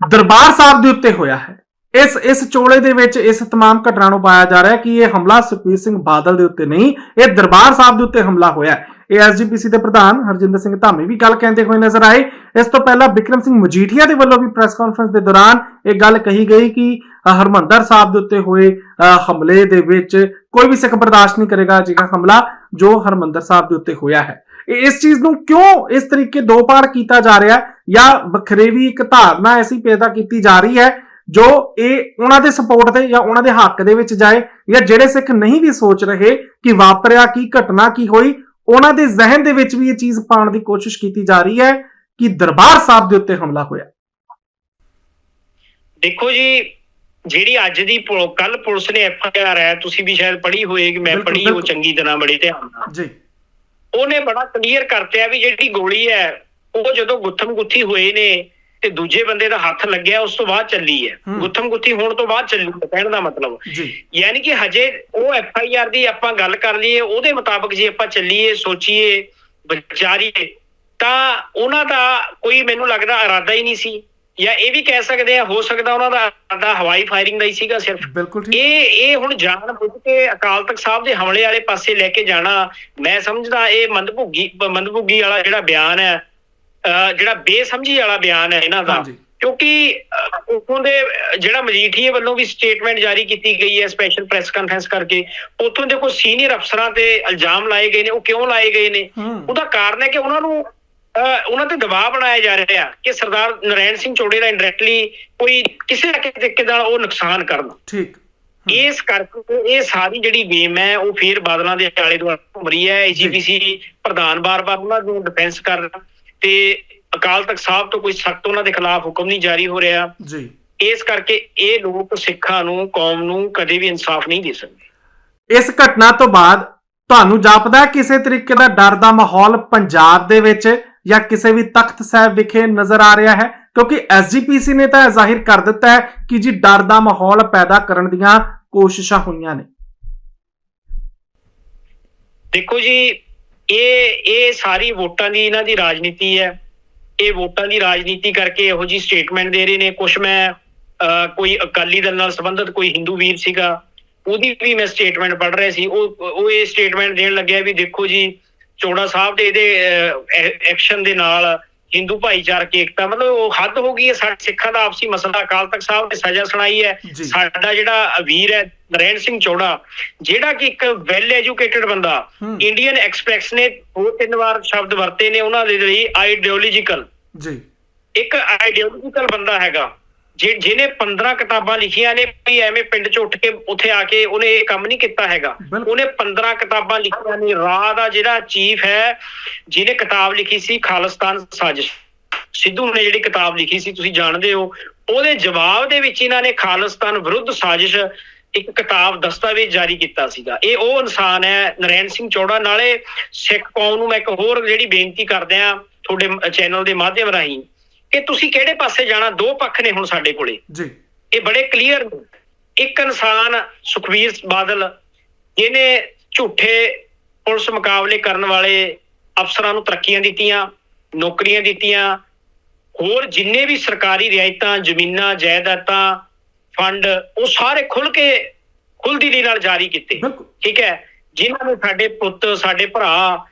ਦਰਬਾਰ ਸਾਹਿਬ ਦੇ ਉੱਤੇ ਹੋਇਆ ਹੈ ਇਸ ਇਸ ਚੋਲੇ ਦੇ ਵਿੱਚ ਇਸ तमाम ਘਟਨਾ ਨੂੰ ਪਾਇਆ ਜਾ ਰਿਹਾ ਹੈ ਕਿ ਇਹ ਹਮਲਾ ਸੁਖਬੀਰ ਸਿੰਘ ਬਾਦਲ ਦੇ ਉੱਤੇ ਨਹੀਂ ਇਹ ਦਰਬਾਰ ਸਾਹਿਬ ਦੇ ਉੱਤੇ ਹਮਲਾ ਹੋਇਆ ਹੈ ਇਹ ਐਸਜੀਪੀਸੀ ਦੇ ਪ੍ਰਧਾਨ ਹਰਜਿੰਦਰ ਸਿੰਘ ਧਾਮੀ ਵੀ ਗੱਲ ਕਹਿੰਦੇ ਹੋਏ ਨਜ਼ਰ ਆਏ ਇਸ ਤੋਂ ਪਹਿਲਾਂ ਵਿਕਰਮ ਸਿੰਘ ਮਜੀਠੀਆ ਦੇ ਵੱਲੋਂ ਵੀ ਪ੍ਰੈਸ ਕਾਨਫਰੰਸ ਦੇ ਦੌਰਾਨ ਇਹ ਗੱਲ ਕਹੀ ਗਈ ਕਿ ਅ, ਹਰਮੰਦਰ ਸਾਹਿਬ ਦੇ ਉੱਤੇ ਹੋਏ ਅ, ਹਮਲੇ ਦੇ ਵਿੱਚ ਕੋਈ ਵੀ ਸਿੱਖ ਬਰਦਾਸ਼ਤ ਨਹੀਂ ਕਰੇਗਾ ਅਜਿਹਾ ਹਮਲਾ ਜੋ ਹਰਮੰਦਰ ਸਾਹਿਬ ਦੇ ਉੱਤੇ ਹੋਇਆ ਹੈ ਇਹ ਇਸ ਚੀਜ਼ ਨੂੰ ਕਿਉਂ ਇਸ ਤਰੀਕੇ ਦੋ ਪਾੜ ਕੀਤਾ ਜਾ ਰਿਹਾ ਹੈ ਜਾਂ ਵੱਖਰੇਵੀ ਇੱਕ ਧਾਰਨਾ ਐਸੀ ਪੈਦਾ ਕੀਤੀ ਜਾ ਰਹੀ ਹੈ ਜੋ ਇਹ ਉਹਨਾਂ ਦੇ ਸਪੋਰਟ ਤੇ ਜਾਂ ਉਹਨਾਂ ਦੇ ਹੱਕ ਦੇ ਵਿੱਚ ਜਾਏ ਜਾਂ ਜਿਹੜੇ ਸਿੱਖ ਨਹੀਂ ਵੀ ਸੋਚ ਰਹੇ ਕਿ ਵਾਪਰਿਆ ਕੀ ਘਟਨਾ ਕੀ ਹੋਈ ਉਹਨਾਂ ਦੇ ਜ਼ਿਹਨ ਦੇ ਵਿੱਚ ਵੀ ਇਹ ਚੀਜ਼ ਪਾਉਣ ਦੀ ਕੋਸ਼ਿਸ਼ ਕੀਤੀ ਜਾ ਰਹੀ ਹੈ ਕਿ ਦਰਬਾਰ ਸਾਹਿਬ ਦੇ ਉੱਤੇ ਹਮਲਾ ਹੋਇਆ। ਦੇਖੋ ਜੀ ਜਿਹੜੀ ਅੱਜ ਦੀ ਕੱਲ ਪੁਲਿਸ ਨੇ ਐਫ ਆਈ ਆਰ ਹੈ ਤੁਸੀਂ ਵੀ ਸ਼ਾਇਦ ਪੜ੍ਹੀ ਹੋਏਗੀ ਮੈਂ ਪੜ੍ਹੀ ਉਹ। ਚੰਗੀ ਤਰ੍ਹਾਂ ਬੜੇ ਧਿਆਨ ਨਾਲ। ਜੀ। ਉਹਨੇ ਬੜਾ ਕਲੀਅਰ ਕਰਤਿਆ ਵੀ ਜਿਹੜੀ ਗੋਲੀ ਹੈ ਉਹ ਜਦੋਂ ਗੁੱਥਮ ਗੁੱਥੀ ਹੋਏ ਨੇ ਤੇ ਦੂਜੇ ਬੰਦੇ ਦਾ ਹੱਥ ਲੱਗਿਆ ਉਸ ਤੋਂ ਬਾਅਦ ਚੱਲੀ ਹੈ। ਗੁੱਥਮ ਗੁੱਥੀ ਹੋਣ ਤੋਂ ਬਾਅਦ ਚੱਲੀ ਹੈ, ਕਹਿਣ ਦਾ ਮਤਲਬ। ਯਾਨੀ ਕਿ ਹਜੇ ਉਹ ਐਫ ਆਈ ਆਰ ਦੀ ਆਪਾਂ ਗੱਲ ਕਰ ਲਈਏ ਉਹਦੇ ਮੁਤਾਬਕ ਜੇ ਆਪਾਂ ਚੱਲੀਏ ਸੋਚੀਏ ਵਿਚਾਰੀਏ ਤਾਂ ਉਹਨਾਂ ਦਾ ਕੋਈ ਮੈਨੂੰ ਲੱਗਦਾ ਇਰਾਦਾ ਹੀ ਨਹੀਂ ਸੀ। ਜਾਂ ਇਹ ਵੀ ਕਹਿ ਸਕਦੇ ਆ ਹੋ ਸਕਦਾ ਉਹਨਾਂ ਦਾ ਇਰਾਦਾ ਹਵਾਈ ਫਾਇਰਿੰਗ ਦਾ ਹੀ ਸੀਗਾ ਸਿਰਫ। ਇਹ ਇਹ ਹੁਣ ਜਾਣ ਬੁੱਝ ਕੇ ਅਕਾਲ ਤਖਤ ਸਾਹਿਬ ਦੇ ਹਮਲੇ ਵਾਲੇ ਪਾਸੇ ਲੈ ਕੇ ਜਾਣਾ ਮੈਂ ਸਮਝਦਾ ਇਹ ਮੰਦਭੁੱਗੀ ਮੰਦਭੁੱਗੀ ਵਾਲਾ ਜਿਹੜਾ ਬਿਆਨ ਹੈ ਜਿਹੜਾ ਬੇਸਮਝੀ ਵਾਲਾ ਬਿਆਨ ਹੈ ਇਹਨਾਂ ਦਾ ਕਿਉਂਕਿ ਉੱਥੋਂ ਦੇ ਜਿਹੜਾ ਮਜੀਠੀਏ ਵੱਲੋਂ ਵੀ ਸਟੇਟਮੈਂਟ ਜਾਰੀ ਕੀਤੀ ਗਈ ਹੈ ਸਪੈਸ਼ਲ ਪ੍ਰੈਸ ਕਾਨਫਰੰਸ ਕਰਕੇ ਉੱਥੋਂ ਦੇ ਕੋਈ ਸੀਨੀਅਰ ਅਫਸਰਾਂ ਤੇ ਇਲਜ਼ਾਮ ਲਾਏ ਗਏ ਨੇ ਉਹ ਕਿਉਂ ਲਾਏ ਗਏ ਨੇ? ਉਹਦਾ ਕਾਰਨ ਹੈ ਕਿ ਉਹਨਾਂ ਨੂੰ ਉਹਨਾਂ ਤੇ ਦਬਾਅ ਬਣਾਇਆ ਜਾ ਰਿਹਾ ਕਿ ਸਰਦਾਰ ਨਰੈਣ ਸਿੰਘ ਚੋੜੇ ਦਾ ਇੰਡਾਇਰੈਕਟਲੀ ਕੋਈ ਕਿਸੇ ਨਾ ਕਿਸੇ ਤਰੀਕੇ ਨਾਲ ਉਹ ਨੁਕਸਾਨ ਕਰਨ। ਠੀਕ। ਇਸ ਕਰਕੇ ਇਹ ਸਾਰੀ ਜਿਹੜੀ ਗੇਮ ਹੈ ਉਹ ਫੇਰ ਬਾਦਲਾਂ ਦੇ ਆਲੇ ਦੁਆਲੇ ਘੁੰਮ ਰਹੀ ਹੈ। ਏਜੀਪੀਸੀ ਪ੍ਰਧਾਨ ਬਾਰ-ਬਾਰ ਉਹਨਾਂ ਨੂੰ ਡਿਫੈਂਸ ਕਰ ਰਿਹਾ। ਤੇ ਅਕਾਲ ਤਖਤ ਸਾਹਿਬ ਤੋਂ ਕੋਈ ਸਖਤ ਉਹਨਾਂ ਦੇ ਖਿਲਾਫ ਹੁਕਮ ਨਹੀਂ ਜਾਰੀ ਹੋ ਰਿਹਾ। ਜੀ। ਇਸ ਕਰਕੇ ਇਹ ਲੋਕ ਸਿੱਖਾਂ ਨੂੰ ਕੌਮ ਨੂੰ ਕਦੇ ਵੀ ਇਨਸਾਫ ਨਹੀਂ ਦੇ ਸਕਦੇ। ਇਸ ਘਟਨਾ ਤੋਂ ਬਾਅਦ ਤੁਹਾਨੂੰ ਜਾਪਦਾ ਕਿਸੇ ਤਰੀਕੇ ਦਾ ਡਰ ਦਾ ਮਾਹੌਲ ਪੰਜਾਬ ਦੇ ਵਿੱਚ ਜਾਂ ਕਿਸੇ ਵੀ ਤਖਤ ਸਾਹਿਬ ਵਿਖੇ ਨਜ਼ਰ ਆ ਰਿਹਾ ਹੈ? ਕਿਉਂਕਿ ਐਸਜੀਪੀਸੀ ਨੇ ਤਾਂ ਜ਼ਾਹਿਰ ਕਰ ਦਿੱਤਾ ਹੈ ਕਿ ਜੀ ਡਰ ਦਾ ਮਾਹੌਲ ਪੈਦਾ ਕਰਨ ਦੀਆਂ ਕੋਸ਼ਿਸ਼ਾਂ ਹੋਈਆਂ ਨੇ। ਦੇਖੋ ਜੀ ਇਹ ਇਹ ਸਾਰੀ ਵੋਟਾਂ ਦੀ ਇਹਨਾਂ ਦੀ ਰਾਜਨੀਤੀ ਹੈ। ਇਹ ਵੋਟਾਂ ਦੀ ਰਾਜਨੀਤੀ ਕਰਕੇ ਇਹੋ ਜੀ ਸਟੇਟਮੈਂਟ ਦੇ ਰਹੇ ਨੇ। ਕੁਝ ਮੈਂ ਕੋਈ ਅਕਾਲੀ ਦਲ ਨਾਲ ਸੰਬੰਧਿਤ ਕੋਈ ਹਿੰਦੂ ਵੀਰ ਸੀਗਾ ਉਹਦੀ ਵੀ ਮੈਂ ਸਟੇਟਮੈਂਟ ਪੜ੍ਹ ਰਿਹਾ ਸੀ। ਉਹ ਉਹ ਇਹ ਸਟੇਟਮੈਂਟ ਦੇਣ ਲੱਗਿਆ ਵੀ ਦੇਖੋ ਜੀ ਚੋੜਾ ਸਾਹਿਬ ਦੇ ਇਹਦੇ ਐਕਸ਼ਨ ਦੇ ਨਾਲ ਹਿੰਦੂ ਭਾਈਚਾਰਕ ਏਕਤਾ ਮਤਲਬ ਉਹ ਹੱਦ ਹੋ ਗਈ ਹੈ। ਸਾਡੇ ਸਿੱਖਾਂ ਦਾ ਆਪਸੀ ਮਸਲਾ ਅਕਾਲ ਤਖਤ ਸਾਹਿਬ ਨੇ ਸਜ਼ਾ ਸੁਣਾਈ ਹੈ। ਸਾਡਾ ਜਿਹੜਾ ਵੀਰ ਹੈ ਨਰੈਣ ਸਿੰਘ ਚੋੜਾ ਜਿਹੜਾ ਕਿ ਇੱਕ ਵੈਲ ਐਜੂਕੇਟਡ ਬੰਦਾ। ਇੰਡੀਅਨ ਐਕਸਪ੍ਰੈਸ ਨੇ ਦੋ ਤਿੰਨ ਵਾਰ ਸ਼ਬਦ ਵਰਤੇ ਨੇ ਉਹਨਾਂ ਦੇ ਲਈ ਆਈਡੀਓਲੋਜੀਕਲ ਜੀ ਇੱਕ ਆਈਡੀਓਲੋਜੀਕਲ ਬੰਦਾ ਹੈਗਾ ਜਿ- ਜਿਹਨੇ 15 ਕਿਤਾਬਾਂ ਲਿਖੀਆਂ ਨੇ ਵੀ ਐਵੇਂ ਪਿੰਡ 'ਚ ਉੱਠ ਕੇ ਉੱਥੇ ਆ ਕੇ ਉਹਨੇ ਇਹ ਕੰਮ ਨਹੀਂ ਕੀਤਾ ਹੈਗਾ। ਉਹਨੇ 15 ਕਿਤਾਬਾਂ ਲਿਖੀਆਂ ਨੇ ਰਾਹ ਦਾ ਜਿਹੜਾ ਚੀਫ ਹੈ ਜਿਹਨੇ ਕਿਤਾਬ ਲਿਖੀ ਸੀ ਖਾਲਿਸਤਾਨ ਸਾਜ਼ਿਸ਼ ਸਿੱਧੂ ਨੇ ਜਿਹੜੀ ਕਿਤਾਬ ਲਿਖੀ ਸੀ ਤੁਸੀਂ ਜਾਣਦੇ ਹੋ ਉਹਦੇ ਜਵਾਬ ਦੇ ਵਿੱਚ ਇਹਨਾਂ ਨੇ ਖਾਲਿਸਤਾਨ ਵਿਰੁੱਧ ਸਾਜ਼ਿਸ਼ ਇੱਕ ਕਿਤਾਬ ਦਸਤਾਵੇਜ਼ ਜਾਰੀ ਕੀਤਾ ਸੀਗਾ। ਇਹ ਉਹ ਇਨਸਾਨ ਹੈ ਨਰੈਣ ਸਿੰਘ ਚੌੜਾ। ਨਾਲੇ ਸਿੱਖ ਕੌਮ ਨੂੰ ਮੈਂ ਇੱਕ ਹੋਰ ਜਿਹੜੀ ਬੇਨਤੀ ਕਰਦੇ ਆ ਤੁਹਾਡੇ ਚੈਨਲ ਦੇ ਮਾਧਿਅਮ ਰਾਹੀਂ ਕਿ ਤੁਸੀਂ ਕਿਹੜੇ ਪਾਸੇ ਜਾਣਾ? ਦੋ ਪੱਖ ਨੇ ਹੁਣ ਸਾਡੇ ਕੋਲੇ। ਜੀ। ਇਹ ਬੜੇ ਕਲੀਅਰ ਇੱਕ ਇਨਸਾਨ ਸੁਖਵੀਰ ਬਾਦਲ ਜਿਹਨੇ ਝੂਠੇ ਪੁਲਿਸ ਮੁਕਾਬਲੇ ਕਰਨ ਵਾਲੇ ਅਫਸਰਾਂ ਨੂੰ ਤਰੱਕੀਆਂ ਦਿੱਤੀਆਂ ਨੌਕਰੀਆਂ ਦਿੱਤੀਆਂ ਹੋਰ ਜਿੰਨੇ ਵੀ ਸਰਕਾਰੀ ਰਿਆਇਤਾਂ ਜ਼ਮੀਨਾਂ ਜਾਇਦਾਦਾਂ ਫੰਡ ਉਹ ਸਾਰੇ ਖੁੱਲ ਕੇ ਖੁੱਲਦੀ ਦੀ ਨਾਲ ਜਾਰੀ ਕੀਤੇ। ਠੀਕ ਹੈ? ਜਿਨ੍ਹਾਂ ਨੇ ਸਾਡੇ ਪੁੱਤ ਸਾਡੇ ਭਰਾ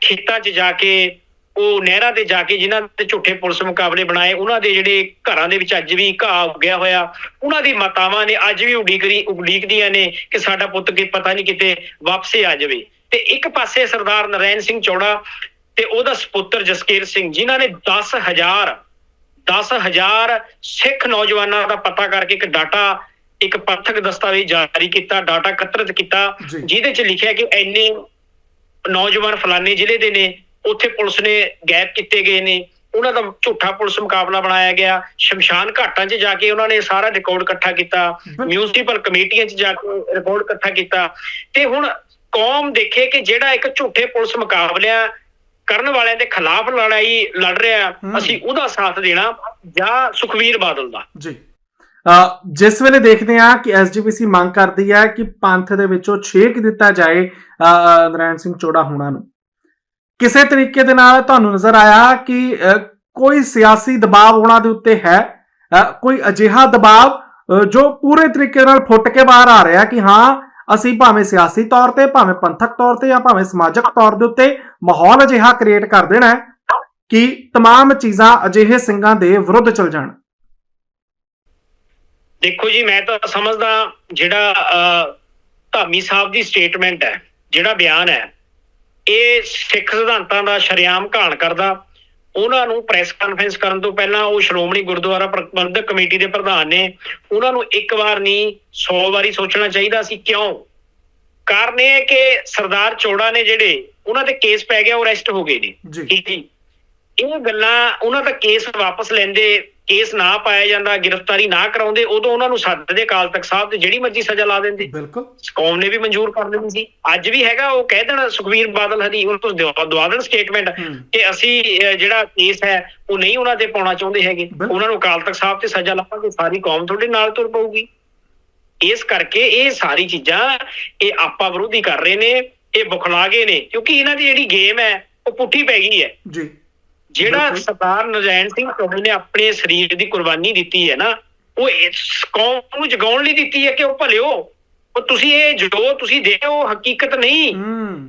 ਖੇਤਾਂ 'ਚ ਜਾ ਕੇ ਉਹ ਨਹਿਰਾਂ ਤੇ ਜਾ ਕੇ ਜਿਨ੍ਹਾਂ ਤੇ ਝੂਠੇ ਪੁਲਿਸ ਮੁਕਾਬਲੇ ਬਣਾਏ ਉਹਨਾਂ ਦੇ ਜਿਹੜੇ ਘਰਾਂ ਦੇ ਵਿੱਚ ਅੱਜ ਵੀ ਘਾਹ ਉੱਗਿਆ ਹੋਇਆ ਉਹਨਾਂ ਦੀ ਮਾਤਾਵਾਂ ਨੇ ਅੱਜ ਵੀ ਉਡੀਕਰੀ ਉਡੀਕਦੀਆਂ ਨੇ ਕਿ ਸਾਡਾ ਪੁੱਤ ਕੀ ਪਤਾ ਨਹੀਂ ਕਿਤੇ ਵਾਪਸੇ ਆ ਜਾਵੇ। ਤੇ ਇੱਕ ਪਾਸੇ ਸਰਦਾਰ ਨਰੈਣ ਸਿੰਘ ਚੌੜਾ ਤੇ ਉਹਦਾ ਸੁਪੁੱਤਰ ਜਸਕੀਰ ਸਿੰਘ ਜਿਨ੍ਹਾਂ ਨੇ 10000 10000 ਸਿੱਖ ਨੌਜਵਾਨਾਂ ਦਾ ਪਤਾ ਕਰਕੇ ਇੱਕ ਡਾਟਾ ਇੱਕ ਪੱਥਕ ਦਸਤਾਵੇਜ਼ ਜਾਰੀ ਕੀਤਾ ਡਾਟਾ ਇਕੱਤਰਿਤ ਕੀਤਾ। ਜਿਹਦੇ 'ਚ ਲਿਖਿਆ ਕਿ ਇੰਨੇ ਨੌਜਵਾਨ ਫਲਾਣੇ ਜ਼ਿਲ੍ਹੇ ਦੇ ਨੇ ਉੱਥੇ ਪੁਲਿਸ ਨੇ ਗੈਪ ਕੀਤੇ ਗਏ ਨੇ ਉਹਨਾਂ ਦਾ ਝੂਠਾ ਪੁਲਿਸ ਮੁਕਾਬਲਾ ਬਣਾਇਆ ਗਿਆ ਸ਼ਮਸ਼ਾਨ ਘਾਟਾਂ 'ਚ ਜਾ ਕੇ ਉਹਨਾਂ ਨੇ ਸਾਰਾ ਰਿਕਾਰਡ ਇਕੱਠਾ ਕੀਤਾ। ਮਿਊਨਿਸਪਲ ਕਮੇਟੀਆਂ 'ਚ ਜਾ ਕੇ ਰਿਕਾਰਡ ਇਕੱਠਾ ਕੀਤਾ ਤੇ ਹੁਣ ਕੌਮ ਦੇਖੇ ਕਿ ਜਿਹੜਾ ਇੱਕ ਝੂਠੇ ਪੁਲਿਸ ਮੁਕਾਬਲਿਆਂ ਕਰਨ ਵਾਲਿਆਂ ਦੇ ਖਿਲਾਫ ਲੜਾਈ ਲੜ ਰਿਹਾ। ਅਸੀਂ ਉਹਦਾ ਸਾਥ ਦੇਣਾ ਜਾਂ ਸੁਖਵੀਰ ਬਾਦਲ ਦਾ। ਜੀ। ਅ, ਜਿਸ ਵੇਲੇ ਦੇਖਦੇ ਹਾਂ ਕਿ ਐਸਜੀਪੀਸੀ ਮੰਗ ਕਰਦੀ ਹੈ ਕਿ ਪੰਥ ਦੇ ਵਿੱਚੋਂ ਛੇਕ ਦਿੱਤਾ ਜਾਏ ਨਰਾਇਣ ਸਿੰਘ ਚੋੜਾ ਹੋਣਾ ਨੂੰ। ਕਿਸੇ ਤਰੀਕੇ ਦੇ ਨਾਲ ਤੁਹਾਨੂੰ ਨਜ਼ਰ ਆਇਆ ਕਿ ਕੋਈ ਸਿਆਸੀ ਦਬਾਅ ਉਹਨਾਂ ਦੇ ਉੱਤੇ ਹੈ? ਕੋਈ ਅਜਿਹਾ ਦਬਾਅ ਜੋ ਪੂਰੇ ਤਰੀਕੇ ਨਾਲ ਫੁੱਟ ਕੇ ਬਾਹਰ ਆ ਰਿਹਾ ਕਿ ਹਾਂ ਅਸੀਂ ਭਾਵੇਂ ਸਿਆਸੀ ਤੌਰ ਤੇ ਭਾਵੇਂ ਪੰਥਕ ਤੌਰ ਤੇ ਜਾਂ ਭਾਵੇਂ ਸਮਾਜਿਕ ਤੌਰ ਦੇ ਉੱਤੇ ਮਾਹੌਲ ਅਜਿਹਾ ਕ੍ਰੀਏਟ ਕਰ ਦੇਣਾ ਹੈ ਕਿ तमाम ਚੀਜ਼ਾਂ ਅਜਿਹੇ ਸਿੰਘਾਂ ਦੇ ਵਿਰੁੱਧ ਚਲ ਜਾਣ ਦੇਖੋ ਜੀ ਮੈਂ ਤਾਂ ਸਮਝਦਾ ਜਿਹੜਾ ਅਹ, ਧਾਮੀ ਸਾਹਿਬ ਦੀ ਸਟੇਟਮੈਂਟ ਹੈ ਜਿਹੜਾ ਬਿਆਨ ਹੈ ਇਹ ਸਿੱਖ ਸਿਧਾਂਤਾਂ ਦਾ ਸ਼ਰੇਆਮ ਘਾਣ ਕਰਦਾ ਉਹਨਾਂ ਨੂੰ ਪ੍ਰੈਸ ਕਾਨਫਰੰਸ ਕਰਨ ਤੋਂ ਪਹਿਲਾਂ ਉਹ ਸ਼੍ਰੋਮਣੀ ਗੁਰਦੁਆਰਾ ਪ੍ਰਬੰਧਕ ਕਮੇਟੀ ਦੇ ਪ੍ਰਧਾਨ ਨੇ ਉਹਨਾਂ ਨੂੰ ਇੱਕ ਵਾਰ ਨਹੀਂ 100 ਵਾਰੀ ਸੋਚਣਾ ਚਾਹੀਦਾ ਸੀ। ਕਿਉਂ? ਕਾਰਨ ਇਹ ਹੈ ਕਿ ਸਰਦਾਰ ਚੋੜਾ ਨੇ ਜਿਹੜੇ ਉਹਨਾਂ ਤੇ ਕੇਸ ਪੈ ਗਿਆ ਉਹ ਅਰੈਸਟ ਹੋ ਗਏ ਨੇ। ਠੀਕ ਜੀ। ਇਹ ਗੱਲਾਂ ਉਹਨਾਂ ਦਾ ਕੇਸ ਵਾਪਸ ਲੈਂਦੇ ਕੇਸ ਨਾ ਪਾਇਆ ਜਾਂਦਾ ਗ੍ਰਿਫਤਾਰੀ ਨਾ ਕਰਾਉਂਦੇ ਉਦੋਂ ਉਹਨਾਂ ਨੂੰ ਸੱਦਦੇ ਅਕਾਲ ਤਖਤ ਸਾਹਿਬ ਤੇ ਜਿਹੜੀ ਮਰਜ਼ੀ ਸਜ਼ਾ ਲਾ ਦਿੰਦੇ। ਬਿਲਕੁਲ। ਕੌਮ ਨੇ ਵੀ ਮਨਜ਼ੂਰ ਕਰ ਲੈਣੀ ਸੀ। ਅੱਜ ਵੀ ਹੈਗਾ ਉਹ ਕਹਿ ਦੇਣ ਸੁਖਵੀਰ ਬਾਦਲ ਹਰੀ ਉਹ ਤੋਂ ਦਵਾ ਦੇਣ ਸਟੇਟਮੈਂਟ। ਕਿ ਅਸੀਂ ਜਿਹੜਾ ਕੇਸ ਹੈ ਉਹ ਨਹੀਂ ਉਹਨਾਂ ਤੇ ਪਾਉਣਾ ਚਾਹੁੰਦੇ ਹੈਗੇ। ਉਹਨਾਂ ਨੂੰ ਅਕਾਲ ਤਖਤ ਸਾਹਿਬ ਤੇ ਸਜ਼ਾ ਲਾਵਾਂਗੇ ਸਾਰੀ ਕੌਮ ਤੁਹਾਡੇ ਨਾਲ ਤੁਰ ਪਊਗੀ। ਇਸ ਕਰਕੇ ਇਹ ਸਾਰੀ ਚੀਜ਼ਾਂ ਇਹ ਆਪਾ ਵਿਰੋਧੀ ਕਰ ਰਹੇ ਨੇ ਇਹ ਬੁਖਲਾ ਗਏ ਨੇ ਕਿਉਂਕਿ ਇਹਨਾਂ ਦੀ ਜਿਹੜੀ ਗੇਮ ਹੈ ਉਹ ਪੁੱਠੀ ਪੈ ਗਈ ਹੈ। ਜੀ। ਜਿਹੜਾ। ਸਰਦਾਰ ਨਰੈਣ ਸਿੰਘ ਚੌਧਰੀ ਨੇ ਆਪਣੇ ਸਰੀਰ ਦੀ ਕੁਰਬਾਨੀ ਦਿੱਤੀ ਹੈ ਨਾ ਉਹ ਇਸ ਕੌਮ ਨੂੰ ਜਗਾਉਣ ਲਈ ਦਿੱਤੀ ਹੈ ਕਿ ਉਹ ਭਲਿਓ? ਉਹ ਤੁਸੀਂ ਇਹ ਜੋ ਤੁਸੀਂ ਦੇ ਰਹੇ ਹੋ ਹਕੀਕਤ ਨਹੀਂ।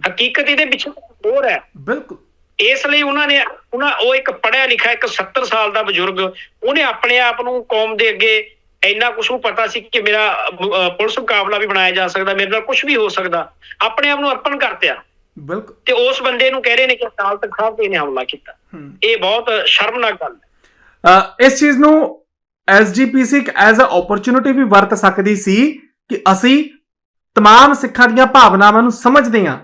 ਹਕੀਕਤ ਇਹਦੇ ਪਿੱਛੇ ਹੋਰ ਹੈ। ਬਿਲਕੁਲ। ਇਸ ਲਈ ਉਹਨਾਂ ਨੇ ਉਹਨਾਂ ਉਹ ਇੱਕ ਪੜਿਆ ਲਿਖਿਆ ਇੱਕ 70 ਸਾਲ ਦਾ ਬਜ਼ੁਰਗ ਉਹਨੇ ਆਪਣੇ ਆਪ ਨੂੰ ਕੌਮ ਦੇ ਅੱਗੇ ਇੰਨਾ ਕੁਝ ਨੂੰ ਪਤਾ ਸੀ ਕਿ ਮੇਰਾ ਪੁਲਿਸ ਮੁਕਾਬਲਾ ਵੀ ਬਣਾਇਆ ਜਾ ਸਕਦਾ ਮੇਰੇ ਨਾਲ ਕੁਝ ਵੀ ਹੋ ਸਕਦਾ। ਆਪਣੇ ਆਪ ਨੂੰ ਅਰਪਣ ਕਰਤਿਆ। ਬਿਲਕੁਲ। ਤੇ ਉਸ ਬੰਦੇ ਨੂੰ ਕਹਿ ਰਹੇ ਨੇ ਕਿ ਅਕਾਲ ਤਖਤ ਸਾਹਿਬ ਤੇ ਇਹਨੇ ਹਮਲਾ ਕੀਤਾ। ਇਹ ਬਹੁਤ ਸ਼ਰਮਨਾਕ ਗੱਲ ਹੈ। ਇਸ ਚੀਜ਼ ਨੂੰ ਐਸਜੀਪੀਸੀ ਇੱਕ ਐਜ਼ ਅ ਓਪਰਚ्युनिटी ਵੀ ਵਰਤ ਸਕਦੀ ਸੀ ਕਿ ਅਸੀਂ तमाम ਸਿੱਖਾਂ ਦੀਆਂ ਭਾਵਨਾਵਾਂ ਨੂੰ ਸਮਝਦੇ ਹਾਂ।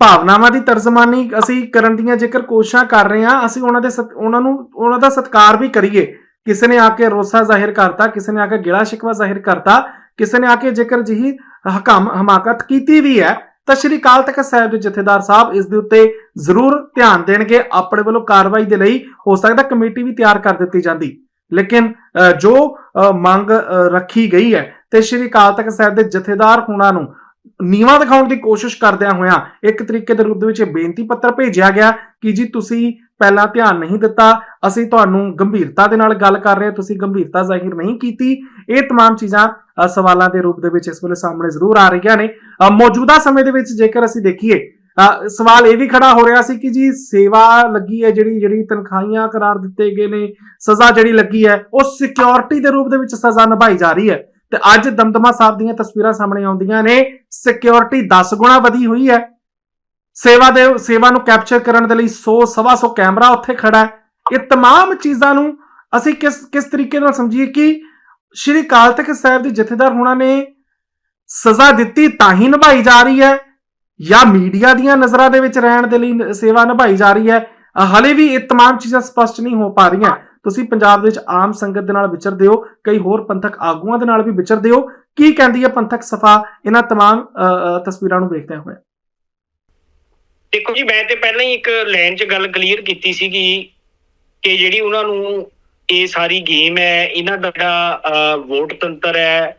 ਭਾਵਨਾਵਾਂ ਦੀ ਤਰਜਮਾਨੀ ਅਸੀਂ ਕਰਨ ਦੀਆਂ ਜੇਕਰ ਕੋਸ਼ਿਸ਼ਾਂ ਕਰ ਰਹੇ ਹਾਂ ਅਸੀਂ ਉਹਨਾਂ ਦੇ ਉਹਨਾਂ ਨੂੰ ਉਹਨਾਂ ਦਾ ਸਤਿਕਾਰ ਵੀ ਕਰੀਏ। ਕਿਸੇ ਨੇ ਆ ਕੇ ਰੋਸਾ ਜ਼ਾਹਿਰ ਕਰਤਾ ਕਿਸੇ ਨੇ ਆ ਕੇ ਗਿਲਾ ਸ਼ਿਕਵਾ ਜ਼ਾਹਿਰ ਕਰਤਾ ਕਿਸੇ ਨੇ ਆ ਕੇ ਜੇਕਰ ਜਿਹੀ ਹਕਮ ਹਮਾਕਤ ਕੀਤੀ ਵੀ ਹੈ ਤਾਂ ਸ਼੍ਰੀ ਅਕਾਲ ਤਖਤ ਸਾਹਿਬ ਦੇ ਜਥੇਦਾਰ ਸਾਹਿਬ ਇਸ ਦੇ ਉੱਤੇ ਜ਼ਰੂਰ ਧਿਆਨ ਦੇਣਗੇ ਆਪਣੇ ਵੱਲੋਂ ਕਾਰਵਾਈ ਦੇ ਲਈ ਹੋ ਸਕਦਾ ਕਮੇਟੀ ਵੀ ਤਿਆਰ ਕਰ ਦਿੱਤੀ ਜਾਂਦੀ ਲੇਕਿਨ ਅ, ਜੋ ਅ, ਮੰਗ ਅ, ਰੱਖੀ ਗਈ ਹੈ ਤੇ ਸ਼੍ਰੀ ਅਕਾਲ ਤਖਤ ਸਾਹਿਬ ਦੇ ਜਥੇਦਾਰ ਹੋਣਾ ਨੂੰ ਨੀਵਾ ਦਿਖਾਉਣ ਦੀ ਕੋਸ਼ਿਸ਼ ਕਰਦਿਆਂ ਹੋਇਆਂ ਇੱਕ ਤਰੀਕੇ ਦੇ ਰੂਪ ਦੇ ਵਿੱਚ ਇਹ ਬੇਨਤੀ ਪੱਤਰ ਭੇਜਿਆ ਗਿਆ ਕਿ ਜੀ ਤੁਸੀਂ ਪਹਿਲਾਂ ਧਿਆਨ ਨਹੀਂ ਦਿੱਤਾ ਅਸੀਂ ਤੁਹਾਨੂੰ ਗੰਭੀਰਤਾ ਦੇ ਨਾਲ ਗੱਲ ਕਰ ਰਹੇ ਹਾਂ ਤੁਸੀਂ ਗੰਭੀਰਤਾ ਜ਼ਾਹਿਰ ਨਹੀਂ ਕੀਤੀ ਇਹ तमाम ਚੀਜ਼ਾਂ ਅ, ਸਵਾਲਾਂ ਦੇ ਰੂਪ ਦੇ ਵਿੱਚ ਇਸ ਵੇਲੇ ਸਾਹਮਣੇ ਜ਼ਰੂਰ ਆ ਰਹੀਆਂ ਨੇ ਅ, ਮੌਜੂਦਾ ਸਮੇਂ ਦੇ ਵਿੱਚ ਜੇਕਰ ਅਸੀਂ ਦੇਖੀਏ ਅ, ਸਵਾਲ ਇਹ ਵੀ ਖੜਾ ਹੋ ਰਿਹਾ ਸੀ ਕਿ ਜੀ ਸੇਵਾ ਲੱਗੀ ਹੈ ਜਿਹੜੀ ਜਿਹੜੀ ਤਨਖਾਹੀਆਂ ਕਰਾਰ ਦਿੱਤੇ ਗਏ ਨੇ ਸਜ਼ਾ ਜਿਹੜੀ ਲੱਗੀ ਹੈ ਉਹ ਸਿਕਿਉਰਿਟੀ ਦੇ ਰੂਪ ਦੇ ਵਿੱਚ ਸਜ਼ਾ ਨਿਭਾਈ ਜਾ ਰਹੀ ਹੈ ਤੇ ਅੱਜ ਦਮਦਮਾ ਸਾਹਿਬ ਦੀਆਂ ਤਸਵੀਰਾਂ ਸਾਹਮਣੇ ਆਉਂਦੀਆਂ ਨੇ ਸਿਕਿਉਰਿਟੀ 10 ਗੁਣਾ ਵਧੀ ਹੋਈ ਹੈ ਸੇਵਾ ਦੇ ਸੇਵਾ ਨੂੰ ਕੈਪਚਰ ਕਰਨ ਦੇ ਲਈ 100 ਸਵਾ 100 ਕੈਮਰਾ ਉੱਥੇ ਖੜਾ ਹੈ ਇਹ तमाम ਚੀਜ਼ਾਂ ਨੂੰ ਅਸੀਂ ਕਿਸ ਕਿਸ ਤਰੀਕੇ ਨਾਲ ਸਮਝੀਏ ਕਿ ਸ਼੍ਰੀ ਅਕਾਲ ਤਖਤ ਸਾਹਿਬ ਦੇ ਜਥੇਦਾਰ ਹੋਣਾ ਨੇ ਸਜ਼ਾ ਦਿੱਤੀ ਤਾਂ ਹੀ ਨਿਭਾਈ ਜਾ ਰਹੀ ਹੈ ਜਾਂ ਮੀਡੀਆ ਦੀਆਂ ਨਜ਼ਰਾਂ ਦੇ ਵਿੱਚ ਰਹਿਣ ਦੇ ਲਈ ਨ- ਸੇਵਾ ਨਿਭਾਈ ਜਾ ਰਹੀ ਹੈ ਅ, ਹਲੇ ਵੀ ਇਹ तमाम ਚੀਜ਼ਾਂ ਸਪਸ਼ਟ ਨਹੀਂ ਹੋ ਪਾ ਰਹੀਆਂ ਤੁਸੀਂ ਪੰਜਾਬ ਦੇ ਵਿੱਚ ਆਮ ਸੰਗਤ ਦੇ ਨਾਲ ਵਿਚਰਦੇ ਹੋ ਕਈ ਹੋਰ ਪੰਥਕ ਆਗੂਆਂ ਦੇ ਨਾਲ ਵੀ ਵਿਚਰਦੇ ਹੋ ਕੀ ਕਹਿੰਦੀ ਹੈ ਪੰਥਕ ਸਫਾ ਇਹਨਾਂ तमाम ਅ, ਅ, ਤਸਵੀਰਾਂ ਨੂੰ ਵੇਖਦੇ ਹੋਏ ਦੇਖੋ ਜੀ ਮੈਂ ਤੇ ਪਹਿਲਾਂ ਹੀ ਇੱਕ ਲਾਈਨ 'ਚ ਗੱਲ ਕਲੀਅਰ ਕੀਤੀ ਸੀਗੀ ਕਿ ਜਿਹੜੀ ਉਹਨਾਂ ਨੂੰ ਇਹ ਸਾਰੀ ਗੇਮ ਹੈ ਇਹਨਾਂ ਦਾ ਜਿਹੜਾ ਅਹ, ਵੋਟ ਤੰਤਰ ਹੈ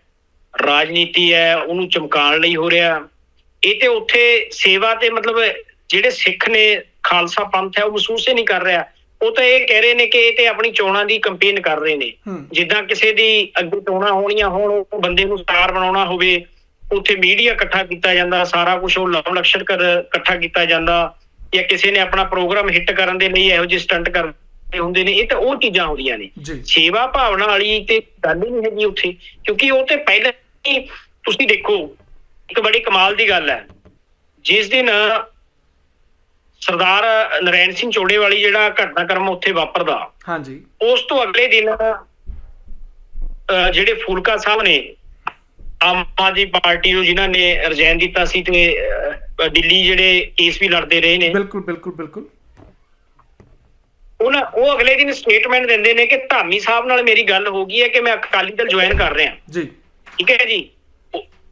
ਰਾਜਨੀਤੀ ਹੈ ਉਹਨੂੰ ਚਮਕਾਉਣ ਲਈ ਹੋ ਰਿਹਾ। ਇਹ ਤੇ ਉੱਥੇ ਸੇਵਾ ਤੇ ਮਤਲਬ ਜਿਹੜੇ ਸਿੱਖ ਨੇ ਖਾਲਸਾ ਪੰਥ ਹੈ ਉਹ ਮਹਿਸੂਸ ਹੀ ਨਹੀਂ ਕਰ ਰਿਹਾ। ਉਹ ਤਾਂ ਇਹ ਕਹਿ ਰਹੇ ਨੇ ਕਿ ਇਹ ਤੇ ਆਪਣੀ ਚੋਣਾਂ ਦੀ ਕੰਪੇਨ ਕਰ ਰਹੇ ਨੇ। ਜਿੱਦਾਂ ਕਿਸੇ ਦੀ ਅੱਗੇ ਚੋਣਾਂ ਹੋਣੀਆਂ ਹੋਣ ਉਹ ਬੰਦੇ ਨੂੰ ਸਟਾਰ ਬਣਾਉਣਾ ਹੋਵੇ ਉੱਥੇ ਮੀਡੀਆ ਇਕੱਠਾ ਕੀਤਾ ਜਾਂਦਾ ਸਾਰਾ ਕੁਝ ਉਹ ਲਵ ਲਕਸ਼ਣ ਕਰ ਇਕੱਠਾ ਕੀਤਾ ਜਾਂਦਾ ਜਾਂ ਕਿਸੇ ਨੇ ਆਪਣਾ ਪ੍ਰੋਗਰਾਮ ਹਿੱਟ ਕਰਨ ਦੇ ਲਈ ਇਹੋ ਜਿਹੇ ਸਟੰਟ ਕਰਦੇ ਹੁੰਦੇ ਨੇ ਇਹ ਤਾਂ ਉਹ ਚੀਜ਼ਾਂ ਹੁੰਦੀਆਂ ਨੇ। ਸੇਵਾ ਭਾਵਨਾ ਵਾਲੀ ਤੇ ਗੱਲ ਹੀ ਨਹੀਂ ਹੈਗੀ ਉੱਥੇ ਕਿਉਂਕਿ ਉਹ ਤੇ ਪਹਿਲਾਂ ਤੁਸੀਂ ਦੇਖੋ ਇੱਕ ਬੜੀ ਕਮਾਲ ਦੀ ਗੱਲ ਹੈ। ਜਿਸ ਦਿਨ ਸਰਦਾਰ ਨਰੈਣ ਸਿੰਘ ਚੋੜੇ ਵਾਲੀ ਜਿਹੜਾ ਘਟਨਾਕ੍ਰਮ ਉੱਥੇ ਵਾਪਰਦਾ ਹਾਂਜੀ। ਉਸ ਤੋਂ ਅਗਲੇ ਦਿਨ ਜਿਹੜੇ ਫੂਲਕਾ ਸਾਹਿਬ ਨੇ ਆਮ ਆਦਮੀ ਪਾਰਟੀ ਨੂੰ ਜਿਨ੍ਹਾਂ ਨੇ ਰਿਜ਼ਾਈਨ ਦਿੱਤਾ ਸੀ ਤੇ ਦਿੱਲੀ ਜਿਹੜੇ ਕੇਸ ਵੀ ਲੜਦੇ ਰਹੇ ਨੇ। ਬਿਲਕੁਲ ਬਿਲਕੁਲ ਬਿਲਕੁਲ। ਉਹਨਾਂ ਉਹ ਅਗਲੇ ਦਿਨ ਸਟੇਟਮੈਂਟ ਦਿੰਦੇ ਨੇ ਕਿ ਧਾਮੀ ਸਾਹਿਬ ਨਾਲ ਮੇਰੀ ਗੱਲ ਹੋ ਗਈ ਹੈ ਕਿ ਮੈਂ ਅਕਾਲੀ ਦਲ ਜੁਆਇਨ ਕਰ ਰਿਹਾ। ਜੀ। ਠੀਕ ਹੈ ਜੀ।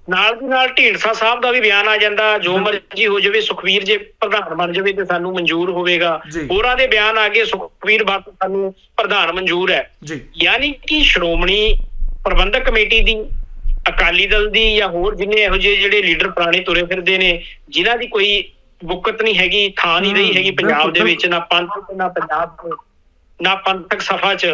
ਨਾਲ ਦੀ ਨਾਲ ਢੀਂਡਸਾ ਸਾਹਿਬ ਦਾ ਵੀ ਬਿਆਨ ਆ ਜਾਂਦਾ ਜੋ ਮਰਜ਼ੀ ਹੋ ਜਾਵੇ ਸੁਖਵੀਰ ਜੇ ਪ੍ਰਧਾਨ ਬਣ ਜਾਵੇ ਤੇ ਸਾਨੂੰ ਮਨਜ਼ੂਰ ਹੋਵੇਗਾ। ਹੋਰਾਂ ਦੇ ਬਿਆਨ ਆ ਗਏ ਸੁਖਵੀਰ ਬਾਦਲ ਸਾਨੂੰ ਪ੍ਰਧਾਨ ਮਨਜ਼ੂਰ ਹੈ। ਜੀ। ਯਾਨੀ ਕਿ ਸ਼੍ਰੋਮਣੀ ਪ੍ਰਬੰਧਕ ਕਮੇਟੀ ਦੀ ਅਕਾਲੀ ਦਲ ਦੀ ਜਾਂ ਹੋਰ ਜਿੰਨੇ ਇਹੋ ਜਿਹੇ ਜਿਹੜੇ ਲੀਡਰ ਪੁਰਾਣੇ ਤੁਰੇ ਫਿਰਦੇ ਨੇ ਜਿਨ੍ਹਾਂ ਦੀ ਕੋਈ ਬੁੱਕਤ ਨਹੀਂ ਹੈਗੀ ਥਾਂ ਨਹੀਂ ਰਹੀ ਹੈਗੀ ਪੰਜਾਬ ਦੇ ਵਿੱਚ ਨਾ ਪੰਥ ਨਾ ਪੰਜਾਬ ਨਾ ਪੰਥਕ ਸਫਾ 'ਚ।